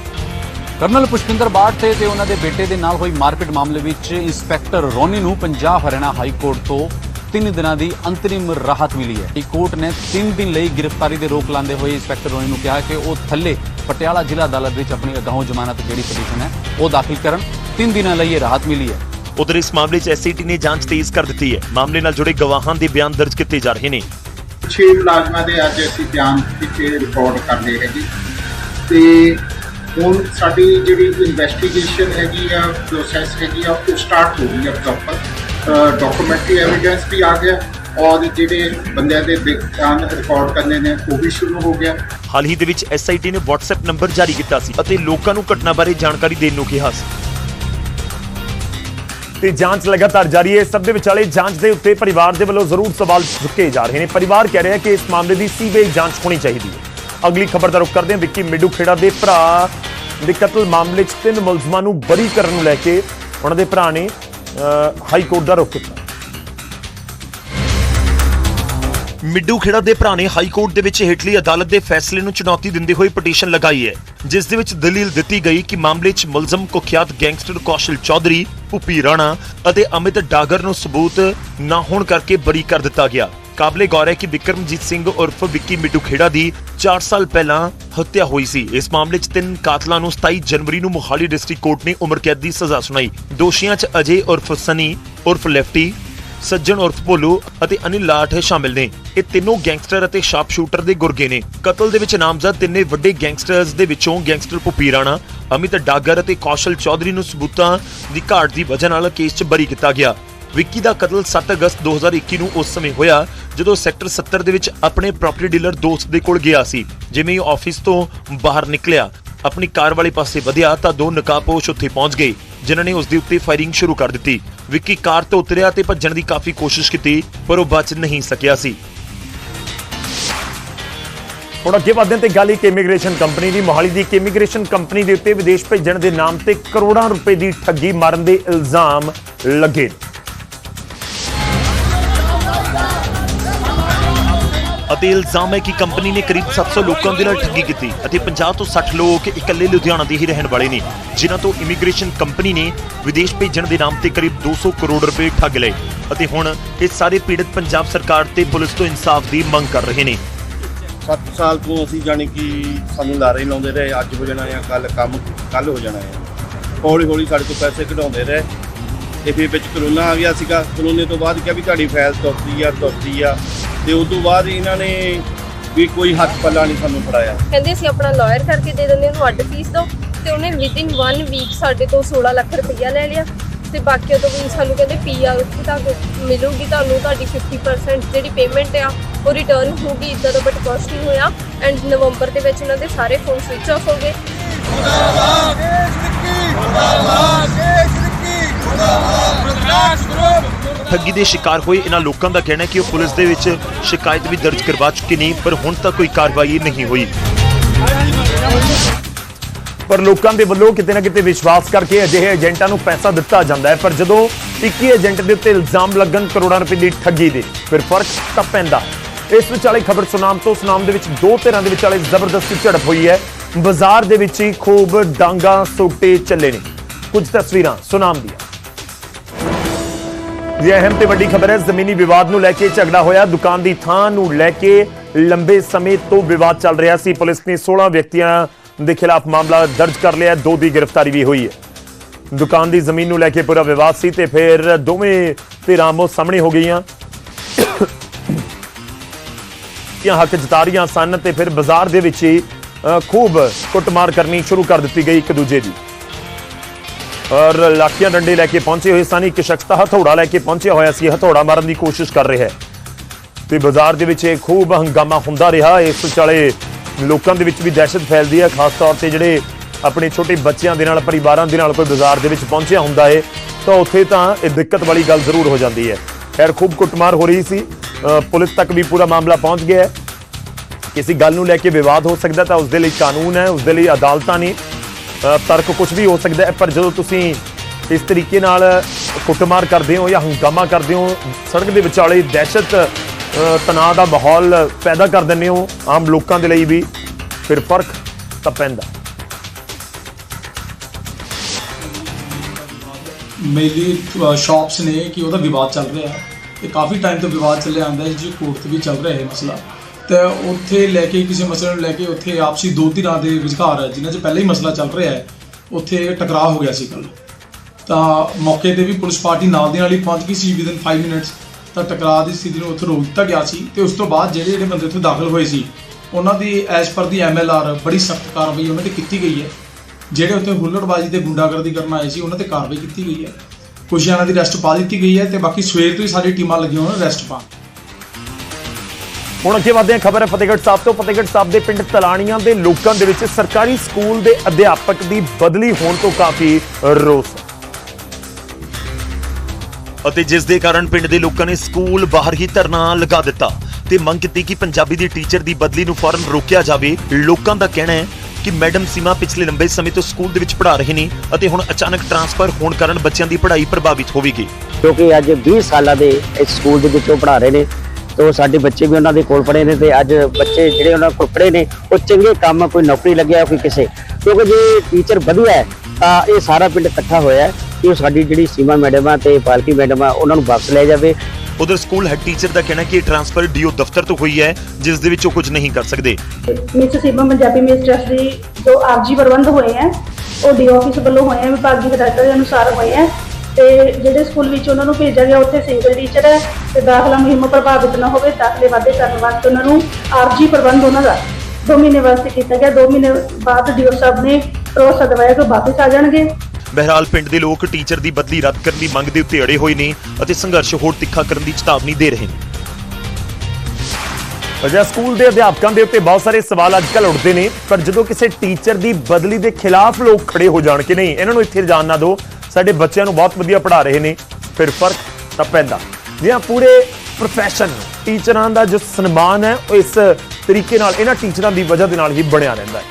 ਕਰਨਲ ਪੁਸ਼ਪਿੰਦਰ ਬਾੜ ਤੇ ਤੇ ਉਹਨਾਂ ਦੇ ਬੇਟੇ ਦੇ ਨਾਲ ਹੋਈ ਮਾਰਪੀਟ ਮਾਮਲੇ ਵਿੱਚ ਇੰਸਪੈਕਟਰ ਰੋਨੀ ਨੂੰ ਪੰਜਾਬ ਹਰਿਆਣਾ ਹਾਈ ਕੋਰਟ ਤੋਂ 3 ਦਿਨਾਂ ਦੀ ਅੰਤਰਿਮ ਰਾਹਤ ਮਿਲੀ ਹੈ। ਹਾਈ ਕੋਰਟ ਨੇ 3 ਦਿਨ ਲਈ ਗ੍ਰਿਫਤਾਰੀ ਦੇ ਰੋਕ ਲਾਉਂਦੇ ਹੋਏ ਇੰਸਪੈਕਟਰ ਰੋਨੀ ਨੂੰ ਕਿਹਾ ਕਿ ਉਹ ਥੱਲੇ ਪਟਿਆਲਾ ਜ਼ਿਲ੍ਹਾ ਅਦਾਲਤ ਵਿੱਚ ਆਪਣੀ ਅਗਾਊਂ ਜ਼ਮਾਨਤ ਜਿਹੜੀ ਪਟੀਸ਼ਨ ਹੈ ਉਹ ਦਾਖਲ ਕਰਨ। 3 ਦਿਨਾਂ ਲਈ ਇਹ ਰਾਹਤ ਮਿਲੀ ਹੈ। ਉਧਰ ਇਸ ਮਾਮਲੇ 'ਚ ਐਸਆਈਟੀ ਨੇ ਜਾਂਚ ਤੇਜ਼ ਕਰ ਦਿੱਤੀ ਹੈ। ਮਾਮਲੇ ਨਾਲ ਜੁੜੇ ਗਵਾਹਾਂ ਦੇ ਬਿਆਨ ਦਰਜ ਕੀਤੇ ਜਾ ਰਹੇ ਨੇ। ਛੇ ਮੁਲਾਜ਼ਮਾਂ ਦੇ ਅੱਜ ਅਸੀਂ ਬਿਆਨ ਕੀਤੇ ਰਿਕਾਰਡ ਕਰ ਲਏ ਹੈਗੇ। ਤੇ ਹੁਣ ਸਾਡੀ ਜਿਹੜੀ ਇਨਵੈਸਟੀਗੇਸ਼ਨ ਹੈਗੀ ਆ ਪ੍ਰੋਸੈਸ ਹੈਗੀ ਆ ਉਹ ਸਟਾਰਟ ਹੋ ਗਈ ਆ ਪ੍ਰੋਪਰ ਡਾਕੂਮੈਂਟਰੀ ਐਵੀਡੈਂਸ ਵੀ ਆ ਗਿਆ ਔਰ ਜਿਹੜੇ ਬੰਦਿਆਂ ਦੇ ਬਿਆਨ ਰਿਕਾਰਡ ਕਰਨੇ ਨੇ ਉਹ ਵੀ ਸ਼ੁਰੂ ਹੋ ਗਿਆ। ਹਾਲ ਹੀ ਦੇ ਵਿੱਚ ਐਸਆਈਟੀ ਨੇ WhatsApp ਨੰਬਰ ਜਾਰੀ ਕੀਤਾ ਸੀ ਅਤੇ ਲੋਕਾਂ ਨੂੰ ਘਟਨਾ ਬਾਰੇ ਜਾਣਕਾਰੀ ਦੇਣ ਨੂੰ ਕਿਹਾ ਸੀ। ਤੇ ਜਾਂਚ ਲਗਾਤਾਰ ਜਾਰੀ ਹੈ। ਸਭ ਦੇ ਵਿਚਾਲੇ ਜਾਂਚ ਦੇ ਉੱਤੇ ਪਰਿਵਾਰ ਦੇ ਵੱਲੋਂ ਜ਼ਰੂਰ ਸਵਾਲ ਚੁੱਕੇ ਜਾ ਰਹੇ ਨੇ। ਪਰਿਵਾਰ ਕਹਿ ਰਿਹਾ ਹੈ ਕਿ ਇਸ ਮਾਮਲੇ ਦੀ ਸੀਬੀਆਈ ਜਾਂਚ ਹੋਣੀ ਚਾਹੀਦੀ ਹੈ। ਅਗਲੀ ਖਬਰ ਦਾ ਰੁਖ ਕਰਦੇ ਹਾਂ। ਵਿੱਕੀ ਮਿੱਡੂ ਖੇੜਾ ਦੇ ਭਰਾ ਦੇ ਕਤਲ ਮਾਮਲੇ 'ਚ ਤਿੰਨ ਮੁਲਜ਼ਮਾਂ ਨੂੰ ਬਰੀ ਕਰਨ ਨੂੰ ਲੈ ਕੇ ਉਹਨਾਂ ਦੇ ਭਰਾ ਨੇ ਹਾਈ ਕੋਰਟ ਦਾ ਰੁਖ ਕੀਤਾ। ਮਿੱਡੂ ਖੇੜਾ ਦੇ ਭਰਾ ਨੇ ਹਾਈ ਕੋਰਟ ਦੇ ਵਿੱਚ ਹੇਠਲੀ ਅਦਾਲਤ ਦੇ ਫੈਸਲੇ ਨੂੰ ਚੁਣੌਤੀ ਦਿੰਦੇ ਹੋਏ ਪਟੀਸ਼ਨ ਲਗਾਈ ਹੈ, ਜਿਸ ਦੇ ਵਿੱਚ ਦਲੀਲ ਦਿੱਤੀ ਗਈ ਕਿ ਮਾਮਲੇ 'ਚ ਮੁਲਜ਼ਮ ਕੁਖਿਆਤ ਗੈਂਗਸਟਰ ਕੌਸ਼ਲ ਚੌਧਰੀ, ਭੁਪੀ ਰਾਣਾ ਅਤੇ ਅਮਿਤ ਡਾਗਰ ਨੂੰ ਸਬੂਤ ਨਾ ਹੋਣ ਕਰਕੇ ਬਰੀ ਕਰ ਦਿੱਤਾ ਗਿਆ। ਕਾਬਲੇ ਗੌਰ ਹੈ ਕਿ ਵਿਕਰਮਜੀਤ ਸਿੰਘ ਉਰਫ ਵਿੱਕੀ ਮਿੱਡੂ ਖੇੜਾ ਦੀ 4 ਸਾਲ ਪਹਿਲਾਂ ਹੱਤਿਆ ਹੋਈ ਸੀ। ਇਸ ਮਾਮਲੇ 'ਚ ਤਿੰਨ ਕਾਤਲਾਂ ਨੂੰ 27 ਜਨਵਰੀ ਨੂੰ ਮੋਹਾਲੀ ਡਿਸਟ੍ਰਿਕਟ ਕੋਰਟ ਨੇ ਉਮਰ ਕੈਦ ਦੀ ਸਜ਼ਾ ਸੁਣਾਈ। ਦੋਸ਼ੀਆਂ 'ਚ ਅਜੇ ਉਰਫ ਸਨੀ, ਉਰਫ ਲੈਫਟੀ, ਸੱਜਣ ਉਰਫ ਭੋਲੂ ਅਤੇ ਅਨਿਲ ਲਾਠ ਸ਼ਾਮਿਲ ਨੇ। ਇਹ ਤਿੰਨੋਂ ਗੈਂਗਸਟਰ ਅਤੇ ਸ਼ਾਰਪ ਸ਼ੂਟਰ ਦੇ ਗੁਰਗੇ ਨੇ। ਕਤਲ ਦੇ ਵਿੱਚ ਨਾਮਜ਼ਦ ਤਿੰਨੇ ਵੱਡੇ ਗੈਂਗਸਟਰਸ ਦੇ ਵਿੱਚੋਂ ਗੈਂਗਸਟਰ ਭੁਪੀ ਰਾਣਾ, ਅਮਿਤ ਡਾਗਰ ਅਤੇ ਕੌਸ਼ਲ ਚੌਧਰੀ ਨੂੰ ਸਬੂਤਾਂ ਦੀ ਘਾਟ ਦੀ ਵਜ੍ਹਾ ਨਾਲ ਕੇਸ 'ਚ ਬਰੀ ਕੀਤਾ ਗਿਆ। ਵਿੱਕੀ ਦਾ ਕਤਲ 7 ਅਗਸਤ 2021 ਨੂੰ ਉਸ ਸਮੇਂ ਹੋਇਆ ਜਦੋਂ ਸੈਕਟਰ 70 ਦੇ ਵਿੱਚ ਆਪਣੇ ਪ੍ਰਾਪਰਟੀ ਡੀਲਰ ਦੋਸਤ ਦੇ ਕੋਲ ਗਿਆ ਸੀ, ਜਿਵੇਂ ਹੀ ਆਫਿਸ ਤੋਂ ਬਾਹਰ ਨਿਕਲਿਆ। ਆਪਣੀ ਕਾਰ ਵਾਲੇ ਪਾਸੇ ਵਧਿਆ ਤਾਂ ਦੋ ਨਕਾਬਪੋਸ਼ ਉੱਥੇ ਪਹੁੰਚ ਗਏ, ਜਿਨ੍ਹਾਂ ਨੇ ਉਸ ਦੇ ਉੱਤੇ ਫਾਇਰਿੰਗ ਸ਼ੁਰੂ ਕਰ ਦਿੱਤੀ। ਵਿੱਕੀ ਕਾਰ ਤੋਂ ਉਤਰਿਆ ਤੇ ਭੱਜਣ ਦੀ ਕਾਫੀ ਕੋਸ਼ਿਸ਼ ਕੀਤੀ, ਪਰ ਉਹ ਬਚ ਨਹੀਂ ਸਕਿਆ ਸੀ। ਹੁਣ ਅੱਗੇ ਵਧਦੇ ਤੇ ਗੱਲ ਇੱਕ ਇਮੀਗ੍ਰੇਸ਼ਨ ਕੰਪਨੀ ਦੀ, ਮੋਹਾਲੀ ਦੀ ਇੱਕ ਇਮੀਗ੍ਰੇਸ਼ਨ ਕੰਪਨੀ ਦੇ ਉੱਤੇ ਵਿਦੇਸ਼ ਭੇਜਣ ਦੇ ਨਾਮ ਤੇ ਕਰੋੜਾਂ ਰੁਪਏ ਦੀ ਠੱਗੀ ਮਾਰਨ ਦੇ ਇਲਜ਼ਾਮ ਲੱਗੇ ਅਤੇ ਇਲਜ਼ਾਮ ਹੈ ਕਿ ਕੰਪਨੀ ਨੇ ਕਰੀਬ 700 ਲੋਕਾਂ ਦੇ ਨਾਲ ਠੱਗੀ ਕੀਤੀ ਅਤੇ 50 ਤੋਂ 60 ਲੋਕ ਇਕੱਲੇ ਲੁਧਿਆਣਾ ਦੇ ਹੀ ਰਹਿਣ ਵਾਲੇ ਨੇ, ਜਿਨ੍ਹਾਂ ਤੋਂ ਇਮੀਗ੍ਰੇਸ਼ਨ ਕੰਪਨੀ ਨੇ ਵਿਦੇਸ਼ ਭੇਜਣ ਦੇ ਨਾਮ ਤੇ ਕਰੀਬ 200 ਕਰੋੜ ਰੁਪਏ ਠੱਗ ਲਏ ਅਤੇ ਹੁਣ ਇਹ ਸਾਰੇ ਪੀੜਤ ਪੰਜਾਬ ਸਰਕਾਰ ਤੇ ਪੁਲਿਸ ਤੋਂ ਇਨਸਾਫ ਦੀ ਮੰਗ ਕਰ ਰਹੇ ਨੇ। 7 ਸਾਲ ਤੋਂ ਅਸੀਂ ਜਾਣੀ ਕਿ ਸਾਨੂੰ ਲਾਰੇ ਲਾਉਂਦੇ ਰਹੇ, ਅੱਜ ਹੋ ਜਾਣਾ ਆ ਕੱਲ ਕੰਮ ਕੱਲ ਹੋ ਜਾਣਾ ਆ ਹੌਲੀ ਹੌਲੀ ਸਾਡੇ ਤੋਂ ਪੈਸੇ ਕਢਾਉਂਦੇ ਰਹੇ। ਤੇ ਫਿਰ ਵਿੱਚ ਕਰੋਨਾ ਆ ਗਿਆ ਸੀਗਾ। ਕਰੋਨੇ ਤੋਂ ਬਾਅਦ ਕਿਹਾ ਵੀ ਤੁਹਾਡੀ ਫਾਈਲ ਤੁਰਦੀ ਆ ਤੁਰਦੀ ਆ। ਤੇ ਉਸ ਤੋਂ ਬਾਅਦ ਇਹਨਾਂ ਨੇ ਵੀ ਕੋਈ ਹੱਥ ਪੱਲਾ ਨਹੀਂ ਸਾਨੂੰ ਫੜਾਇਆ। ਕਹਿੰਦੇ ਅਸੀਂ ਆਪਣਾ ਲਾਇਰ ਕਰਕੇ ਦੇ ਦਿੰਦੇ ਉਹਨੂੰ ਅੱਡ ਫੀਸ ਦਿਓ। ਤੇ ਉਹਨੇ ਵਿਦਿਨ 1 ਵੀਕ ਸਾਡੇ ਤੋਂ 16 ਲੱਖ ਰੁਪਈਆ ਲੈ ਲਿਆ। ਤੇ ਬਾਕੀ ਤੋਂ ਵੀ ਸਾਨੂੰ ਕਹਿੰਦੇ ਪੀਆਰ ਉੱਥੇ ਤੱਕ ਮਿਲੂਗੀ ਤੁਹਾਨੂੰ ਤੁਹਾਡੀ 50% ਜਿਹੜੀ ਪੇਮੈਂਟ ਆ ਉਹ ਰਿਟਰਨ ਹੋਊਗੀ ਇਦਾਂ ਦਾ ਬਟ ਕੁਛ ਨਹੀਂ ਹੋਇਆ। ਐਂਡ ਨਵੰਬਰ ਦੇ ਵਿੱਚ ਉਹਨਾਂ ਦੇ ਸਾਰੇ ਫੋਨ ਸਵਿਚ ਆਫ ਹੋ ਗਏ। ਠੱਗੀ ਦੇ ਸ਼ਿਕਾਰ ਹੋਏ ਇਹਨਾਂ ਲੋਕਾਂ ਦਾ ਕਹਿਣਾ ਹੈ ਕਿ ਉਹ ਪੁਲਿਸ ਦੇ ਵਿੱਚ ਸ਼ਿਕਾਇਤ ਵੀ ਦਰਜ ਕਰਵਾ ਚੁੱਕੇ ਨੇ, ਪਰ ਹੁਣ ਤੱਕ ਕੋਈ ਕਾਰਵਾਈ ਨਹੀਂ ਹੋਈ। ਪਰ ਲੋਕਾਂ ਦੇ ਵੱਲੋਂ ਕਿਤੇ ਨਾ ਕਿਤੇ ਵਿਸ਼ਵਾਸ ਕਰਕੇ ਅਜਿਹੇ ਏਜੰਟਾਂ ਨੂੰ ਪੈਸਾ ਦਿੱਤਾ ਜਾਂਦਾ ਹੈ, ਪਰ ਜਦੋਂ ਇੱਕ ਹੀ ਏਜੰਟ ਦੇ ਉੱਤੇ ਇਲਜ਼ਾਮ ਲੱਗਣ ਕਰੋੜਾਂ ਰੁਪਏ ਦੀ ਠੱਗੀ ਦੇ, ਫਿਰ ਫ਼ਰਕ ਤਾਂ ਪੈਂਦਾ। ਇਸ ਵਿਚਾਲੇ ਖਬਰ ਸੁਨਾਮ ਤੋਂ ਸੁਨਾਮ ਦੇ ਵਿੱਚ ਦੋ ਧਿਰਾਂ ਦੇ ਵਿਚਾਲੇ ਜ਼ਬਰਦਸਤੀ ਝੜਪ ਹੋਈ ਹੈ। ਬਾਜ਼ਾਰ ਦੇ ਵਿੱਚ ਹੀ ਖੂਬ ਡਾਂਗਾ ਸੋਟੇ ਚੱਲੇ ਨੇ। ਕੁਝ ਤਸਵੀਰਾਂ ਸੁਨਾਮ ਦੀਆਂ। ਇਹ ਅਹਿਮ ਤੇ ਵੱਡੀ ਖਬਰ ਹੈ, ਜ਼ਮੀਨੀ ਵਿਵਾਦ ਨੂੰ ਲੈ ਕੇ ਝਗੜਾ ਹੋਇਆ। ਦੁਕਾਨ ਦੀ ਥਾਂ ਨੂੰ ਲੈ ਕੇ ਲੰਬੇ ਸਮੇਂ ਤੋਂ ਵਿਵਾਦ ਚੱਲ ਰਿਹਾ ਸੀ। ਪੁਲਿਸ ਨੇ 16 ਵਿਅਕਤੀਆਂ ਦੇ ਖਿਲਾਫ ਮਾਮਲਾ ਦਰਜ ਕਰ ਲਿਆ। ਦੋ ਦੀ ਗ੍ਰਿਫਤਾਰੀ ਵੀ ਹੋਈ ਹੈ। ਦੁਕਾਨ ਦੀ ਜ਼ਮੀਨ ਨੂੰ ਲੈ ਕੇ ਪੂਰਾ ਵਿਵਾਦ ਸੀ ਤੇ ਫਿਰ ਦੋਵੇਂ ਧਿਰਾਂ ਆਮੋ ਸਾਹਮਣੇ ਹੋ ਗਈਆਂ। ਇਹ ਹੱਕ ਜਤਾ ਰਹੀਆਂ ਸਨ ਤੇ ਫਿਰ ਬਾਜ਼ਾਰ ਦੇ ਵਿੱਚ ਹੀ ਖੂਬ ਕੁੱਟਮਾਰ ਕਰਨੀ ਸ਼ੁਰੂ ਕਰ ਦਿੱਤੀ ਗਈ ਇੱਕ ਦੂਜੇ ਦੀ। ਔਰ ਲਾਠੀਆਂ ਡੰਡੇ ਲੈ ਕੇ ਪਹੁੰਚੇ ਹੋਏ ਸਨ ਇੱਕ ਸ਼ਖਸ ਤਾਂ ਹਥੌੜਾ ਲੈ ਕੇ ਪਹੁੰਚਿਆ ਹੋਇਆ ਸੀ। ਹਥੌੜਾ ਮਾਰਨ ਦੀ ਕੋਸ਼ਿਸ਼ ਕਰ ਰਿਹਾ ਹੈ। ਤੇ ਬਾਜ਼ਾਰ ਦੇ ਵਿੱਚ ਇਹ ਖੂਬ ਹੰਗਾਮਾ ਹੁੰਦਾ ਰਿਹਾ। ਇਸ ਵਿਚਾਲੇ ਲੋਕਾਂ ਦੇ ਵਿੱਚ ਵੀ ਦਹਿਸ਼ਤ ਫੈਲਦੀ ਹੈ। ਖਾਸ ਤੌਰ ਤੇ ਜਿਹੜੇ ਆਪਣੇ ਛੋਟੇ ਬੱਚਿਆਂ ਦੇ ਨਾਲ, ਪਰਿਵਾਰਾਂ ਦੇ ਨਾਲ ਕੋਈ ਬਾਜ਼ਾਰ ਦੇ ਵਿੱਚ ਪਹੁੰਚਿਆ ਹੁੰਦਾ ਹੈ, ਤਾਂ ਉੱਥੇ ਤਾਂ ਇਹ ਦਿੱਕਤ ਵਾਲੀ ਗੱਲ ਜ਼ਰੂਰ ਹੋ ਜਾਂਦੀ ਹੈ। ਖੈਰ, ਖੂਬ ਕੁੱਟਮਾਰ ਹੋ ਰਹੀ ਸੀ। ਪੁਲਿਸ ਤੱਕ ਵੀ ਪੂਰਾ ਮਾਮਲਾ ਪਹੁੰਚ ਗਿਆ ਹੈ। ਕਿਸੇ ਗੱਲ ਨੂੰ ਲੈ ਕੇ ਵਿਵਾਦ ਹੋ ਸਕਦਾ ਤਾਂ ਉਸ ਦੇ ਲਈ ਕਾਨੂੰਨ ਹੈ ਉਸ ਦੇ ਲਈ ਅਦਾਲਤਾਂ ਨੇ ਤਰਕ ਕੁਝ ਵੀ ਹੋ ਸਕਦਾ ਹੈ, ਪਰ ਜਦੋਂ ਤੁਸੀਂ ਇਸ ਤਰੀਕੇ ਨਾਲ ਕੁੱਟਮਾਰ ਕਰਦੇ ਹੋ ਜਾਂ ਹੰਗਾਮਾ ਕਰਦੇ ਹੋ, ਸੜਕ ਦੇ ਵਿਚਾਲੇ ਦਹਿਸ਼ਤ ਤਣਾਅ ਦਾ ਮਾਹੌਲ ਪੈਦਾ ਕਰ ਦਿੰਦੇ ਹੋ, ਆਮ ਲੋਕਾਂ ਦੇ ਲਈ ਵੀ, ਫਿਰ ਫ਼ਰਕ ਤਾਂ ਪੈਂਦਾ। ਮੇਰੀ ਸ਼ਾਪਸ ਨੇ ਕਿ ਉਹਦਾ ਵਿਵਾਦ ਚੱਲ ਰਿਹਾ ਹੈ। ਤੇ ਕਾਫੀ ਟਾਈਮ ਤੋਂ ਵਿਵਾਦ ਚੱਲਿਆ ਆਂਦਾ ਹੈ ਜੀ ਕੋਰਟ ਵੀ ਚੱਲ ਰਿਹਾ ਹੈ ਮਸਲਾ। ਤੇ ਉੱਥੇ ਲੈ ਕੇ ਕਿਸੇ ਮਸਲੇ ਨੂੰ ਲੈ ਕੇ ਉੱਥੇ ਆਪਸੀ ਦੋ ਧਿਰਾਂ ਦੇ ਵਿਚਕਾਰ ਹੈ, ਜਿਨ੍ਹਾਂ 'ਚ ਪਹਿਲਾਂ ਹੀ ਮਸਲਾ ਚੱਲ ਰਿਹਾ ਹੈ, ਉੱਥੇ ਟਕਰਾਅ ਹੋ ਗਿਆ ਸੀ ਕੱਲ ਤਾਂ ਮੌਕੇ ਤੇ ਵੀ ਪੁਲਿਸ ਪਾਰਟੀ ਨਾਲ ਦੀ ਨਾਲ ਹੀ ਪਹੁੰਚ ਗਈ ਸੀ ਵਿਦਨ 5 ਮਿੰਟਸ ਤਾਂ ਟਕਰਾਅ ਦੀ ਸਥਿਤੀ ਨੂੰ ਉੱਥੇ ਰੋਕ ਦਿੱਤਾ ਗਿਆ ਸੀ ਤੇ ਉਸ ਤੋਂ ਬਾਅਦ ਜਿਹੜੇ ਜਿਹੜੇ ਬੰਦੇ ਉੱਥੇ ਦਾਖਲ ਹੋਏ ਸੀ, ਉਹਨਾਂ ਦੀ ਐਸ ਪਰ ਦੀ ਐਮਐਲਆਰ ਬੜੀ ਸਖਤ ਕਾਰਵਾਈ ਉਹਨਾਂ ਤੇ ਕੀਤੀ ਗਈ ਹੈ। ਜਿਹੜੇ ਉੱਥੇ ਹੁੱਲੜਬਾਜ਼ੀ ਤੇ ਗੁੰਡਾਗਰਦੀ ਕਰਨ ਆਏ ਸੀ, ਉਹਨਾਂ ਤੇ ਕਾਰਵਾਈ ਕੀਤੀ ਗਈ ਹੈ। ਕੁਝ ਜਣਾਂ ਦੀ ਅਰੈਸਟ ਪਾ ਦਿੱਤੀ ਗਈ ਹੈ ਤੇ ਬਾਕੀ ਸਵੇਰ ਤੋਂ ਹੀ ਸਾਡੀ ਟੀਮਾਂ ਲੱਗੀਆਂ ਹੋਈਆਂ ਅਰੈਸਟ ਪਾਉਣ। ਹੁਣ ਅੱਗੇ ਵਧਦੇ ਹਾਂ ਖਬਰ ਹੈ ਫਤਿਹਗੜ੍ਹ ਸਾਹਿਬ ਤੋਂ। ਫਤਿਹਗੜ੍ਹ ਸਾਹਿਬ ਦੇ ਪਿੰਡ ਤਲਾਣੀਆਂ ਦੇ ਲੋਕਾਂ ਦੇ ਵਿੱਚ ਸਰਕਾਰੀ ਸਕੂਲ ਦੇ ਅਧਿਆਪਕ ਦੀ ਬਦਲੀ ਹੋਣ ਤੋਂ ਕਾਫੀ ਰੋਸ ਹੈ। ਅਤੇ ਜਿਸ ਦੇ ਕਾਰਨ ਪਿੰਡ ਦੇ ਲੋਕਾਂ ਨੇ ਸਕੂਲ ਬਾਹਰ ਹੀ ਧਰਨਾ ਲਗਾ ਦਿੱਤਾ ਤੇ ਮੰਗ ਕੀਤੀ ਕਿ ਪੰਜਾਬੀ ਦੀ ਟੀਚਰ ਦੀ ਬਦਲੀ ਨੂੰ ਫੌਰਨ ਰੋਕਿਆ ਜਾਵੇ। ਲੋਕਾਂ ਦਾ ਕਹਿਣਾ ਹੈ ਕਿ ਮੈਡਮ ਸੀਮਾ ਪਿਛਲੇ ਲੰਬੇ ਸਮੇਂ ਤੋਂ ਸਕੂਲ ਦੇ ਵਿੱਚ ਪੜ੍ਹਾ ਰਹੇ ਨੇ ਅਤੇ ਹੁਣ ਅਚਾਨਕ ਟਰਾਂਸਫਰ ਹੋਣ ਕਾਰਨ ਬੱਚਿਆਂ ਦੀ ਪੜ੍ਹਾਈ ਪ੍ਰਭਾਵਿਤ ਹੋਵੇਗੀ। ਕਿਉਂਕਿ ਅੱਜ 20 ਸਾਲਾਂ ਦੇ ਇਸ ਸਕੂਲ ਦੇ ਵਿੱਚ ਉਹ ਪੜ੍ਹਾ ਰਹੇ ਨੇ। ਤੇ ਉਹ ਸਾਡੇ ਬੱਚੇ ਵੀ ਉਹਨਾਂ ਦੇ ਕੋਲ ਪੜ੍ਹੇ ਨੇ ਤੇ ਅੱਜ ਬੱਚੇ ਜਿਹੜੇ ਉਹਨਾਂ ਕੋਲ ਪੜ੍ਹੇ ਨੇ ਉਹ ਚੰਗੇ ਕੰਮ ਕੋਈ ਨੌਕਰੀ ਲੱਗਿਆ ਕੋਈ ਕਿਸੇ। ਕਿਉਂਕਿ ਜੇ ਟੀਚਰ ਵਧੀਆ ਹੈ ਤਾਂ ਇਹ ਸਾਰਾ ਪਿੰਡ ਇਕੱਠਾ ਹੋਇਆ ਹੈ ਕਿ ਉਹ ਸਾਡੀ ਜਿਹੜੀ ਸੀਮਾ ਮੈਡਮ ਆ ਤੇ ਪਾਲਕੀ ਮੈਡਮ ਆ ਉਹਨਾਂ ਨੂੰ ਵਾਪਸ ਲੈ ਜਾਵੇ। ਉਧਰ ਸਕੂਲ ਹੈਡ ਟੀਚਰ ਦਾ ਕਹਿਣਾ ਕਿ ਇਹ ਟਰਾਂਸਫਰ ਡੀਓ ਦਫ਼ਤਰ ਤੋਂ ਹੋਈ ਹੈ ਜਿਸ ਦੇ ਵਿੱਚ ਉਹ ਕੁਝ ਨਹੀਂ ਕਰ ਸਕਦੇ। Miss Seema Punjabi miss trust ਦੀ ਜੋ ਆਰਜੀ ਪ੍ਰਬੰਧ ਹੋਏ ਹੈ ਉਹ ਡੀ ਆਫਿਸ ਵੱਲੋਂ ਹੋਏ ਹੈ ਵਿਭਾਗੀ ਹਦਾਇਤਾਂ ਦੇ ਅਨੁਸਾਰ ਹੋਏ ਹੈ। ਤੇ ਜਿਹੜੇ ਸਕੂਲ ਵਿੱਚ ਉਹਨਾਂ ਨੂੰ ਭੇਜਿਆ ਗਿਆ ਉੱਥੇ ਸਿੰਗਲ ਟੀਚਰ ਹੈ ਤੇ ਦਾਖਲਾ ਮੁਹਿੰਮ ਪ੍ਰਭਾਵਿਤ ਨਾ ਹੋਵੇ ਦਾਖਲੇ ਵਾਧੇ ਕਰਨ ਵਾਸਤੇ ਉਹਨਾਂ ਨੂੰ ਆਰਜੀ ਪ੍ਰਬੰਧ ਉਹਨਾਂ ਦਾ ਦੋ ਮਹੀਨੇ ਵਾਸਤੇ ਕੀਤਾ ਗਿਆ। ਦੋ ਮਹੀਨੇ ਬਾਅਦ ਡੀਓ ਸਾਹਿਬ ਨੇ ਭਰੋਸਾ ਦਿਵਾਇਆ ਕਿ ਵਾਪਸ ਆ ਜਾਣਗੇ। ਬਹਿਰਾਲ ਪਿੰਡ ਦੇ ਲੋਕ ਟੀਚਰ ਦੀ ਬਦਲੀ ਰੱਦ ਕਰਨ ਦੀ ਮੰਗ ਦੇ ਉੱਤੇ ਅੜੇ ਹੋਏ ਨੇ ਅਤੇ ਸੰਘਰਸ਼ ਹੋਰ ਤਿੱਖਾ ਕਰਨ ਦੀ ਚੇਤਾਵਨੀ ਦੇ ਰਹੇ ਨੇ। ਅਜਾ ਸਕੂਲ ਦੇ ਅਧਿਆਪਕਾਂ ਦੇ ਉੱਤੇ ਬਹੁਤ ਸਾਰੇ ਸਵਾਲ ਅੱਜਕੱਲ ਉੱਠਦੇ ਨੇ ਪਰ ਜਦੋਂ ਕਿਸੇ ਟੀਚਰ ਦੀ ਬਦਲੀ ਦੇ ਖਿਲਾਫ ਲੋਕ ਖੜੇ ਹੋ ਜਾਣ ਕਿ ਨਹੀਂ ਇਹਨਾਂ ਨੂੰ ਇੱਥੇ ਜਾਣ ਨਾ ਦਿਓ। ਸਾਡੇ ਬੱਚਿਆਂ ਨੂੰ ਬਹੁਤ ਵਧੀਆ ਪੜ੍ਹਾ ਰਹੇ ਨੇ, ਫਿਰ ਫ਼ਰਕ ਤਾਂ ਪੈਂਦਾ। ਜਿਹਾਂ ਪੂਰੇ ਪ੍ਰੋਫੈਸ਼ਨ ਟੀਚਰਾਂ ਦਾ ਜੋ ਸਨਮਾਨ ਹੈ, ਉਹ ਇਸ ਤਰੀਕੇ ਨਾਲ ਇਹਨਾਂ ਟੀਚਰਾਂ ਦੀ ਵਜ੍ਹਾ ਦੇ ਨਾਲ ਹੀ ਬਣਿਆ ਰਹਿੰਦਾ ਹੈ।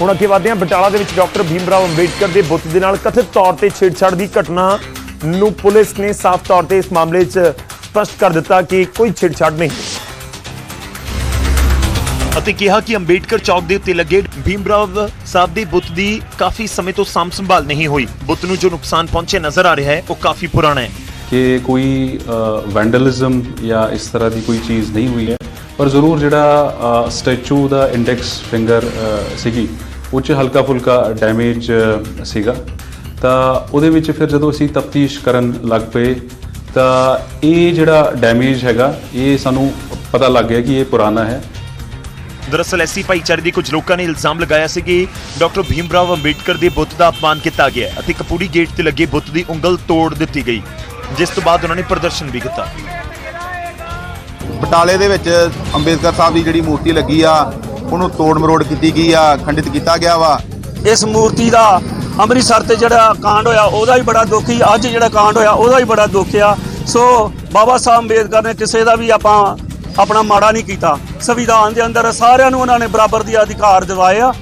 ਹੁਣ ਅੱਗੇ ਵਧਦੇ ਹਾਂ, ਬਟਾਲਾ ਦੇ ਵਿੱਚ ਡਾਕਟਰ ਭੀਮਰਾਓ ਅੰਬੇਡਕਰ ਦੇ ਬੁੱਤ ਦੇ ਨਾਲ ਕਥਿਤ ਤੌਰ ਤੇ ਛੇੜਛਾੜ ਦੀ ਘਟਨਾ ਨੂੰ ਪੁਲਿਸ ਨੇ ਸਾਫ਼ ਤੌਰ ਤੇ ਇਸ ਮਾਮਲੇ 'ਚ ਸਪਸ਼ਟ ਕਰ ਦਿੱਤਾ ਕਿ ਕੋਈ ਛੇੜਛਾੜ ਨਹੀਂ ਅਤੇ ਕਿਹਾ ਕਿ ਅੰਬੇਡਕਰ ਚੌਕ ਦੇ ਉੱਤੇ ਲੱਗੇ ਭੀਮਰਾਵ ਸਾਹਿਬ ਦੇ ਬੁੱਤ ਦੀ ਕਾਫੀ ਸਮੇਂ ਤੋਂ ਸਾਂਭ ਸੰਭਾਲ ਨਹੀਂ ਹੋਈ। ਬੁੱਤ ਨੂੰ ਜੋ ਨੁਕਸਾਨ ਪਹੁੰਚਿਆ ਨਜ਼ਰ ਆ ਰਿਹਾ ਹੈ, ਉਹ ਕਾਫੀ ਪੁਰਾਣਾ ਹੈ। ਕਿ ਕੋਈ ਵੈਂਡਲਿਜ਼ਮ ਜਾਂ ਇਸ ਤਰ੍ਹਾਂ ਦੀ ਕੋਈ ਚੀਜ਼ ਨਹੀਂ ਹੋਈ ਹੈ। ਪਰ ਜ਼ਰੂਰ ਜਿਹੜਾ ਸਟੈਚੂ ਦਾ ਇੰਡੈਕਸ ਫਿੰਗਰ ਸੀਗੀ, ਉਹ 'ਚ ਹਲਕਾ ਫੁਲਕਾ ਡੈਮੇਜ ਸੀਗਾ। ਤਾਂ ਉਹਦੇ ਵਿੱਚ ਫਿਰ ਜਦੋਂ ਅਸੀਂ ਤਫਤੀਸ਼ ਕਰਨ ਲੱਗ ਪਏ, ਤਾਂ ਇਹ ਜਿਹੜਾ ਡੈਮੇਜ ਹੈਗਾ, ਇਹ ਸਾਨੂੰ ਪਤਾ ਲੱਗ ਗਿਆ ਕਿ ਇਹ ਪੁਰਾਣਾ ਹੈ। ਦਰਅਸਲ ਐਸੀ ਭਾਈਚਾਰੇ ਦੇ ਕੁਝ ਲੋਕਾਂ ਨੇ ਇਲਜ਼ਾਮ ਲਗਾਇਆ ਸੀ ਕਿ ਡਾਕਟਰ ਭੀਮਰਾਵ ਅੰਬੇਡਕਰ ਦੇ ਬੁੱਤ ਦਾ ਅਪਮਾਨ ਕੀਤਾ ਗਿਆ ਅਤੇ ਕਪੂਰੀ ਗੇਟ ਤੇ ਲੱਗੇ ਬੁੱਤ ਦੀ ਉਂਗਲ ਤੋੜ ਦਿੱਤੀ ਗਈ ਜਿਸ ਤੋਂ ਬਾਅਦ ਉਹਨਾਂ ਨੇ ਪ੍ਰਦਰਸ਼ਨ ਵੀ ਕੀਤਾ। ਬਟਾਲੇ ਦੇ ਵਿੱਚ ਅੰਬੇਦਕਰ ਸਾਹਿਬ ਦੀ ਜਿਹੜੀ ਮੂਰਤੀ ਲੱਗੀ ਆ ਉਹਨੂੰ ਤੋੜ ਮਰੋੜ ਕੀਤੀ ਗਈ ਆ ਖੰਡਿਤ ਕੀਤਾ ਗਿਆ ਵਾ। ਇਸ ਮੂਰਤੀ ਦਾ ਅੰਮ੍ਰਿਤਸਰ ਤੇ ਜਿਹੜਾ ਕਾਂਡ ਹੋਇਆ ਉਹਦਾ ਵੀ ਬੜਾ ਦੁੱਖ ਸੀ। ਅੱਜ ਜਿਹੜਾ ਕਾਂਡ ਹੋਇਆ ਉਹਦਾ ਵੀ ਬੜਾ ਦੁੱਖ ਆ। ਸੋ ਬਾਬਾ ਸਾਹਿਬ ਅੰਬੇਦਕਰ ਨੇ ਕਿਸੇ ਦਾ ਵੀ ਆਪਾਂ ਆਪਣਾ ਮਾੜਾ ਨਹੀਂ ਕੀਤਾ। ਸੰਵਿਧਾਨ ਦੇ ਅੰਦਰ ਸਾਰਿਆਂ ਨੂੰ ਉਹਨਾਂ ਨੇ ਬਰਾਬਰ ਦੀ ਅਧਿਕਾਰ ਦਿਵਾਏ ਆ।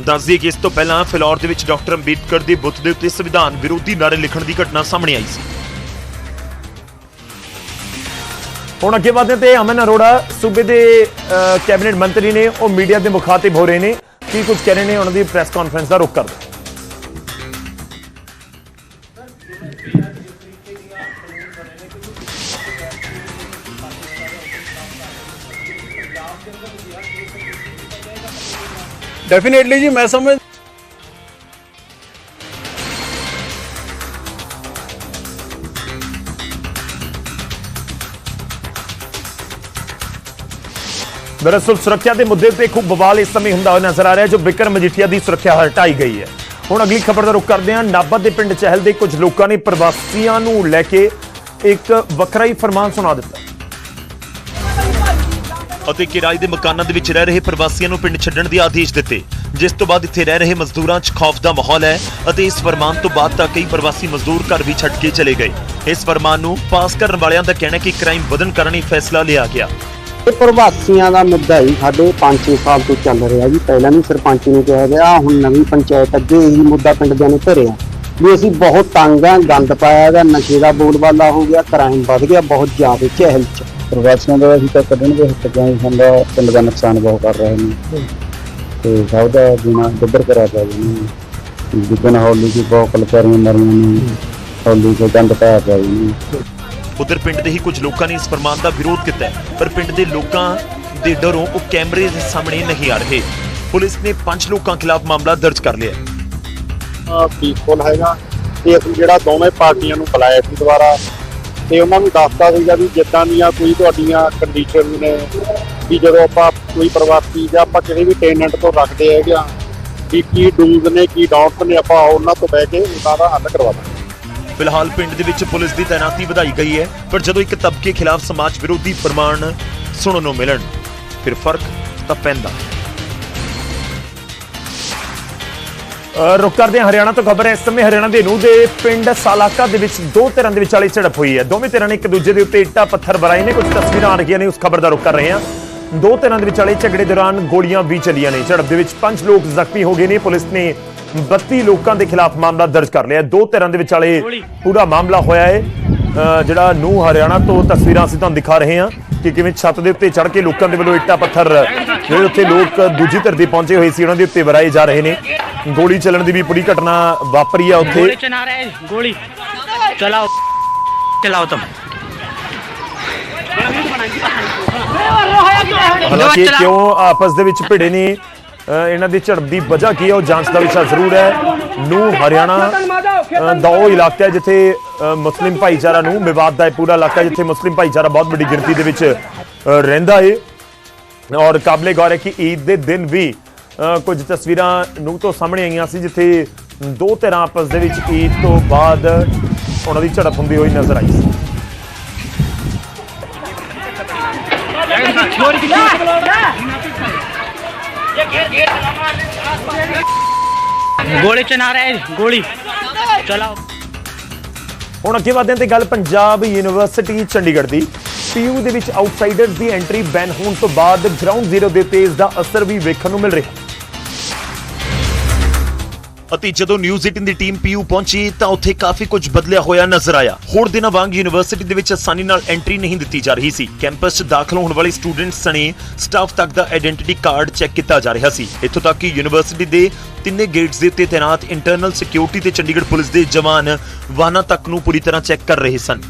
ਦੱਸ ਦਈਏ ਕਿ ਇਸ ਤੋਂ ਪਹਿਲਾਂ ਫਿਲੌਰ ਦੇ ਵਿੱਚ ਡਾਕਟਰ ਅੰਬੇਦਕਰ ਦੇ ਬੁੱਤ ਦੇ ਉੱਤੇ ਸੰਵਿਧਾਨ ਵਿਰੋਧੀ ਨਾਰੇ ਲਿਖਣ ਦੀ ਘਟਨਾ ਸਾਹਮਣੇ ਆਈ ਸੀ। ਹੁਣ ਅੱਗੇ ਵਧਦੇ ਤੇ ਅਮਨ ਅਰੋੜਾ ਸੂਬੇ ਦੇ ਅਹ, ਕੈਬਨਿਟ ਮੰਤਰੀ ਨੇ ਉਹ ਮੀਡੀਆ ਦੇ ਮੁਖਾਤਿਬ ਹੋ ਰਹੇ ਨੇ। ਕੀ ਕੁਝ ਕਹਿ ਰਹੇ ਨੇ ਉਹਨਾਂ ਦੀ ਪ੍ਰੈਸ ਕਾਨਫਰੰਸ ਦਾ ਰੁਖ ਕਰਦੇ। ਡੈਫੀਨੇਟਲੀ ਜੀ ਮੈਂ ਸਮਝ ਦਰਅਸਲ ਸੁਰੱਖਿਆ ਦੇ ਮੁੱਦੇ ਤੇ ਖੂਬ ਬਵਾਲ ਇਸ ਸਮੇਂ ਹੁੰਦਾ ਹੋਇਆ ਨਜ਼ਰ ਆ ਰਿਹਾ ਜੋ ਬਿਕਰਮ ਮਜੀਠੀਆ ਦੀ ਸੁਰੱਖਿਆ ਹਟਾਈ ਗਈ ਹੈ ਹੁਣ ਅਗਲੀ ਖਬਰ ਦਾ ਰੁਖ ਕਰਦੇ ਹਾਂ ਨਾਭਾ ਦੇ ਪਿੰਡ ਚਹਿਲ ਦੇ ਕੁਝ ਲੋਕਾਂ ਨੇ ਪ੍ਰਵਾਸੀਆਂ ਨੂੰ ਲੈ ਕੇ ਇੱਕ ਵੱਖਰਾ ਹੀ ਫਰਮਾਨ ਸੁਣਾ ਦਿੱਤਾ ਅਤੇ ਕਿਰਾਏ ਦੇ ਮਕਾਨਾਂ ਦੇ ਵਿੱਚ ਰਹਿ ਰਹੇ ਪ੍ਰਵਾਸੀਆਂ ਨੂੰ ਪਿੰਡ ਛੱਡਣ ਦੇ ਆਦੇਸ਼ ਦਿੱਤੇ, ਜਿਸ ਤੋਂ ਬਾਅਦ ਇੱਥੇ ਰਹਿ ਰਹੇ ਮਜ਼ਦੂਰਾਂ 'ਚ ਖੌਫ ਦਾ ਮਾਹੌਲ ਹੈ ਅਤੇ ਇਸ ਫਰਮਾਨ ਤੋਂ ਬਾਅਦ ਤਾਂ ਕਈ ਪ੍ਰਵਾਸੀ ਮਜ਼ਦੂਰ ਘਰ ਵੀ ਛੱਡ ਕੇ ਚਲੇ ਗਏ। ਇਸ ਫਰਮਾਨ ਨੂੰ ਪਾਸ ਕਰਨ ਵਾਲਿਆਂ ਦਾ ਕਹਿਣਾ ਹੈ ਕਿ ਕ੍ਰਾਈਮ ਵਧਣ ਕਾਰਨ ਇਹ ਫੈਸਲਾ ਲਿਆ ਗਿਆ। ਇਹ ਪ੍ਰਵਾਸੀਆਂ ਦਾ ਮੁੱਦਾ ਹੀ ਸਾਡੇ 5-6 ਸਾਲ ਤੋਂ ਚੱਲ ਰਿਹਾ ਜੀ। ਪਹਿਲਾਂ ਵੀ ਸਰਪੰਚ ਨੂੰ ਕਿਹਾ ਗਿਆ ਹੁਣ ਨਵੀਂ ਪੰਚਾਇਤ ਅੱਗੇ ਇਹੀ ਮੁੱਦਾ ਪਿੰਡ ਦੇ ਨੇ ਭਰਿਆ ਵੀ ਅਸੀਂ ਬਹੁਤ ਤੰਗ ਆ, ਗੰਦ ਪਾਇਆ ਗਾ ਨਸ਼ੇ ਦਾ ਬੋਲਬਾਲਾ ਹੋ ਗਿਆ, ਕ੍ਰਾਈਮ ਵੱਧ ਗਿਆ, ਬਹੁਤ ਜ਼ਿਆਦਾ ਚਹਿਲ ਚ। ਪ੍ਰਵਾਸੀਆਂ ਦਾ ਅਸੀਂ ਤਾਂ ਕੱਢਣ ਦੇ ਹੱਕ ਜਾਂ ਸਾਡਾ ਪਿੰਡ ਦਾ ਨੁਕਸਾਨ ਬਹੁਤ ਕਰ ਰਹੇ ਨੇ। ਤੇ ਸਭ ਦਾ ਜੀਣਾ ਦੁੱਬਰ ਕਰਾ ਪਿਆ ਜੀ। ਜਿੱਦਣ ਹੌਲੀ ਦੀ ਬਹੁਤ ਕਲਕਾਰੀਆਂ ਮਰੀਆਂ ਨੇ ਹੌਲੀ ਤੇ ਗੰਦ ਪਾਇਆ ਪਿਆ ਜੀ। ਉਧਰ ਪਿੰਡ ਦੇ ਹੀ ਕੁਝ ਲੋਕਾਂ ਨੇ ਇਸ ਫਰਮਾਨ ਦਾ ਵਿਰੋਧ ਕੀਤਾ ਹੈ, ਪਰ ਪਿੰਡ ਦੇ ਲੋਕਾਂ ਦੇ ਡਰੋਂ ਉਹ ਕੈਮਰੇ ਦੇ ਸਾਹਮਣੇ ਨਹੀਂ ਆ ਰਹੇ। ਪੁਲਿਸ ਨੇ ਪੰਜ ਲੋਕਾਂ ਖਿਲਾਫ ਮਾਮਲਾ ਦਰਜ ਕਰ ਲਿਆ ਹੈ। ਪੀਸਫੁਲ ਹੈਗਾ। ਤੇ ਅਸੀਂ ਜਿਹੜਾ ਦੋਵੇਂ ਪਾਰਟੀਆਂ ਨੂੰ ਬੁਲਾਇਆ ਸੀ ਦੁਬਾਰਾ ਤੇ ਉਹਨਾਂ ਨੂੰ ਦੱਸਤਾ ਸੀਗਾ ਵੀ ਜਿੱਦਾਂ ਦੀਆਂ ਕੋਈ ਤੁਹਾਡੀਆਂ ਕੰਡੀਸ਼ਨ ਨੇ ਵੀ ਜਦੋਂ ਆਪਾਂ ਕੋਈ ਪ੍ਰਵਾਸੀ ਜਾਂ ਆਪਾਂ ਕਿਸੇ ਵੀ ਟੈਨੈਂਟ ਤੋਂ ਰੱਖਦੇ ਹੈਗੇ ਆ ਵੀ ਕੀ ਡੂਜ਼ ਨੇ ਕੀ ਡਾਊਟ ਨੇ ਆਪਾਂ ਉਹਨਾਂ ਤੋਂ ਬਹਿ ਕੇ ਉਹਨਾਂ ਦਾ ਹੱਲ ਕਰਵਾ ਦਾਂਗੇ। ਫਿਲਹਾਲ ਪਿੰਡ ਦੇ ਵਿੱਚ ਪੁਲਿਸ ਦੀ ਤਾਇਨਾਤੀ ਵਧਾਈ ਗਈ ਹੈ ਪਰ ਜਦੋਂ ਇੱਕ ਤਬਕੇ ਖਿਲਾਫ ਸਮਾਜ ਵਿਰੋਧੀ ਫਰਮਾਨ ਸੁਣਨ ਨੂੰ ਮਿਲਣ ਫਿਰ ਫ਼ਰਕ ਤਾਂ ਪੈਂਦਾ ਅ, ਰੁਕ ਕਰਦੇ ਹਾਂ ਹਰਿਆਣਾ ਤੋਂ ਖਬਰ ਹੈ। ਇਸ ਸਮੇਂ ਹਰਿਆਣਾ ਦੇ ਨੂਹ ਦੇ ਪਿੰਡ ਸਾਲਾਕਾ ਦੇ ਵਿੱਚ ਦੋ ਧਿਰਾਂ ਦੇ ਵਿਚਾਲੇ ਝੜਪ ਹੋਈ ਹੈ। ਦੋਵੇਂ ਧਿਰਾਂ ਨੇ ਇੱਕ ਦੂਜੇ ਦੇ ਉੱਤੇ ਇੱਟਾਂ ਪੱਥਰ ਬਰਾਏ ਨੇ। ਕੁਝ ਤਸਵੀਰਾਂ ਆ ਰਹੀਆਂ ਨੇ ਉਸ ਖਬਰ ਦਾ ਰੁਕ ਕਰ ਰਹੇ ਹਾਂ। ਦੋ ਧਿਰਾਂ ਦੇ ਵਿਚਾਲੇ ਝਗੜੇ ਦੌਰਾਨ ਗੋਲੀਆਂ ਵੀ ਚੱਲੀਆਂ ਨੇ। ਝੜਪ ਦੇ ਵਿੱਚ ਪੰਜ ਲੋਕ ਜ਼ਖਮੀ ਹੋ ਗਏ ਨੇ। ਪੁਲਿਸ ਨੇ 32 ਲੋਕਾਂ ਦੇ ਖਿਲਾਫ ਮਾਮਲਾ ਦਰਜ ਕਰ ਲਿਆ। ਦੋ ਧਿਰਾਂ ਦੇ ਵਿਚਾਲੇ ਪੂਰਾ ਮਾਮਲਾ ਹੋਇਆ ਹੈ। ਜਿਹੜਾ ਨੂਹ ਹਰਿਆਣਾ ਤੋਂ ਤਸਵੀਰਾਂ ਅਸੀਂ ਤੁਹਾਨੂੰ ਦਿਖਾ ਰਹੇ ਹਾਂ ਕਿ ਕਿਵੇਂ ਛੱਤ ਦੇ ਉੱਤੇ ਚੜ੍ਹ ਕੇ ਲੋਕਾਂ ਦੇ ਵੱਲੋਂ ਇੱਟਾਂ ਪੱਥਰ ਜਿਹੜੇ ਉੱਥੇ ਲੋਕ ਦੂਜੀ ਧਿਰ ਦੇ ਪਹੁੰਚੇ ਹੋਏ ਸੀ ਉਹਨਾਂ ਦੇ ਉੱਤੇ ਵਰਾਏ ਜਾ ਰਹੇ ਨੇ। ਗੋਲੀ ਚੱਲਣ ਦੀ ਵੀ ਪੂਰੀ ਘਟਨਾ ਵਾਪਰੀ ਆ ਉੱਥੇ चला रहे हैं गोली चलाओ चलाओ तुम ਹਾਲਾਂਕਿ ਕਿਉਂ ਆਪਸ ਦੇ ਵਿੱਚ ਭਿੜੇ ਨੇ ਅ, ਇਹਨਾਂ ਦੀ ਝੜਪ ਦੀ ਵਜ੍ਹਾ ਕੀ ਹੈ ਉਹ ਜਾਂਚ ਦਾ ਵਿਸ਼ਾ ਜ਼ਰੂਰ ਹੈ ਨੂੰ ਹਰਿਆਣਾ ਅ, ਦਾ ਉਹ ਇਲਾਕਾ ਹੈ ਜਿੱਥੇ ਅ, ਮੁਸਲਿਮ ਭਾਈਚਾਰਾ ਨੂੰ ਵਿਵਾਦ ਦਾ ਇਹ ਪੂਰਾ ਇਲਾਕਾ ਹੈ ਜਿੱਥੇ ਮੁਸਲਿਮ ਭਾਈਚਾਰਾ ਬਹੁਤ ਵੱਡੀ ਗਿਣਤੀ ਦੇ ਵਿੱਚ ਅ, ਰਹਿੰਦਾ ਹੈ ਔਰ ਕਾਬਲੇ ਗੌਰ ਹੈ ਕਿ ਈਦ ਦੇ ਦਿਨ ਵੀ ਅ, ਕੁਝ ਤਸਵੀਰਾਂ ਨੂੰ ਤੋਂ ਸਾਹਮਣੇ ਆਈਆਂ ਸੀ ਜਿੱਥੇ ਦੋ ਧਿਰਾਂ ਆਪਸ ਦੇ ਵਿੱਚ ਈਦ ਤੋਂ ਬਾਅਦ ਉਹਨਾਂ ਦੀ ਝੜਪ ਹੁੰਦੀ ਹੋਈ ਨਜ਼ਰ ਆਈ ਸੀ। ਗੋਲੀ ਚਲਾ ਰਹੇ ਗੋਲੀ। ਚਲਾਓ। ਹੁਣ ਅੱਗੇ ਵਧਦੇ ਤੇ ਗੱਲ ਪੰਜਾਬ ਯੂਨੀਵਰਸਿਟੀ ਚੰਡੀਗੜ੍ਹ ਦੀ। ਪੀਯੂ ਦੇ ਵਿੱਚ ਆਊਟਸਾਈਡਰਸ ਦੀ ਐਂਟਰੀ ਬੈਨ ਹੋਣ ਤੋਂ ਬਾਅਦ ਗਰਾਊਂਡ ਜ਼ੀਰੋ ਦੇ ਤੇਜ਼ ਦਾ ਅਸਰ ਵੀ ਵੇਖਣ ਨੂੰ ਮਿਲ ਰਿਹਾ। ਅਤੇ ਜਦੋਂ ਨਿਊਜ਼ 18 ਦੀ ਟੀਮ ਪੀਯੂ ਪਹੁੰਚੀ ਤਾਂ ਉੱਥੇ ਕਾਫੀ ਕੁਝ ਬਦਲਿਆ ਹੋਇਆ ਨਜ਼ਰ ਆਇਆ। ਹੋਰ ਦਿਨਾਂ ਵਾਂਗ ਯੂਨੀਵਰਸਿਟੀ ਦੇ ਵਿੱਚ ਆਸਾਨੀ ਨਾਲ ਐਂਟਰੀ ਨਹੀਂ ਦਿੱਤੀ ਜਾ ਰਹੀ ਸੀ। ਕੈਂਪਸ 'ਚ ਦਾਖਲ ਹੋਣ ਵਾਲੇ ਸਟੂਡੈਂਟਸ ਸਣੇ ਸਟਾਫ ਤੱਕ ਦਾ ਆਇਡੈਂਟੀਟੀ ਕਾਰਡ ਚੈੱਕ ਕੀਤਾ ਜਾ ਰਿਹਾ ਸੀ। ਇੱਥੋਂ ਤੱਕ ਕਿ ਯੂਨੀਵਰਸਿਟੀ ਦੇ ਤਿੰਨੇ ਗੇਟਸ ਦੇ ਉੱਤੇ ਤੈਨਾਤ ਇੰਟਰਨਲ ਸਿਕਿਉਰਿਟੀ ਤੇ ਚੰਡੀਗੜ੍ਹ ਪੁਲਿਸ ਦੇ ਜਵਾਨ ਵਾਹਨਾਂ ਤੱਕ ਨੂੰ ਪੂਰੀ ਤਰ੍ਹਾਂ ਚੈੱਕ ਕਰ ਰਹੇ ਸਨ।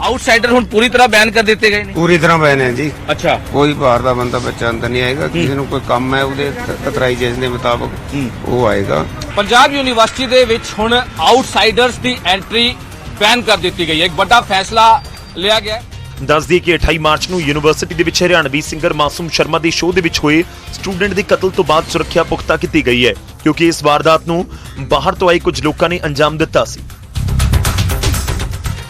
ਆਊਟਸਾਈਡਰ ਹੁਣ ਪੂਰੀ ਤਰ੍ਹਾਂ ਬੈਨ ਕਰ ਦਿੱਤੇ ਗਏ ਨੇ? ਪੂਰੀ ਤਰ੍ਹਾਂ ਬੈਨ ਹੈ ਜੀ। ਅੱਛਾ। ਕੋਈ ਬਾਹਰ ਦਾ ਬੰਦਾ ਬੱਚਾ ਅੰਦਰ ਨਹੀਂ ਆਏਗਾ। ਕਿਸੇ ਨੂੰ ਕੋਈ ਕੰਮ ਹੈ ਉਹਦੇ ਤਤਰਾਈਜੇਸ਼ਨ ਦੇ ਮੁਤਾਬਕ ਉਹ ਆਏਗਾ। ਪੰਜਾਬ ਯੂਨੀਵਰਸਿਟੀ ਦੇ ਵਿੱਚ ਹੁਣ ਆਊਟਸਾਈਡਰਸ ਦੀ ਐਂਟਰੀ ਬੈਨ ਕਰ ਦਿੱਤੀ ਗਈ ਹੈ। ਇੱਕ ਵੱਡਾ ਫੈਸਲਾ ਲਿਆ ਗਿਆ ਹੈ। ਦੱਸ ਦਈਏ ਕਿ 28 ਮਾਰਚ ਨੂੰ ਯੂਨੀਵਰਸਿਟੀ ਦੇ ਵਿੱਚ ਹਰਿਆਣਵੀ ਸਿੰਗਰ ਮਾਸੂਮ ਸ਼ਰਮਾ ਦੇ ਸ਼ੋਅ ਦੇ ਵਿੱਚ ਹੋਏ ਸਟੂਡੈਂਟ ਦੇ ਕਤਲ ਤੋਂ ਬਾਅਦ ਸੁਰੱਖਿਆ ਪੁਖਤਾ ਕੀਤੀ ਗਈ ਹੈ। ਕਿਉਂਕਿ ਇਸ ਵਾਰਦਾਤ ਨੂੰ ਬਾਹਰ ਤੋਂ ਆਏ ਕੁਝ ਲੋਕਾਂ ਨੇ ਅੰਜਾਮ ਦਿੱਤਾ ਸੀ।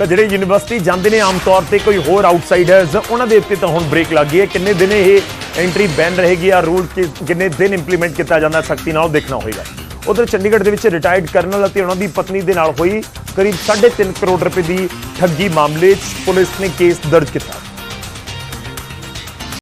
ਤਾਂ ਜਿਹੜੇ ਯੂਨੀਵਰਸਿਟੀ ਜਾਂਦੇ ਨੇ ਆਮ ਤੌਰ ਤੇ ਕੋਈ ਹੋਰ ਆਊਟਸਾਈਡਰਸ ਉਹਨਾਂ ਦੇ ਉੱਤੇ ਤਾਂ ਹੁਣ ਬ੍ਰੇਕ ਲੱਗ ਗਈ ਹੈ। ਕਿੰਨੇ ਦਿਨ ਇਹ ਐਂਟਰੀ ਬੈਨ ਰਹੇਗੀ ਆ ਰੂਲ ਕਿੰਨੇ ਦਿਨ ਇੰਪਲੀਮੈਂਟ ਕੀਤਾ ਜਾਂਦਾ ਸਖਤੀ ਨਾਲ ਉਹ ਦੇਖਣਾ ਹੋਏਗਾ। ਉਧਰ ਚੰਡੀਗੜ੍ਹ ਦੇ ਵਿੱਚ ਰਿਟਾਇਰਡ ਕਰਨਲ ਅਤੇ ਉਹਨਾਂ ਦੀ ਪਤਨੀ ਦੇ ਨਾਲ ਹੋਈ ਕਰੀਬ 3.5 ਕਰੋੜ ਰੁਪਏ ਦੀ ਠੱਗੀ ਮਾਮਲੇ 'ਚ ਪੁਲਿਸ ਨੇ ਕੇਸ ਦਰਜ ਕੀਤਾ।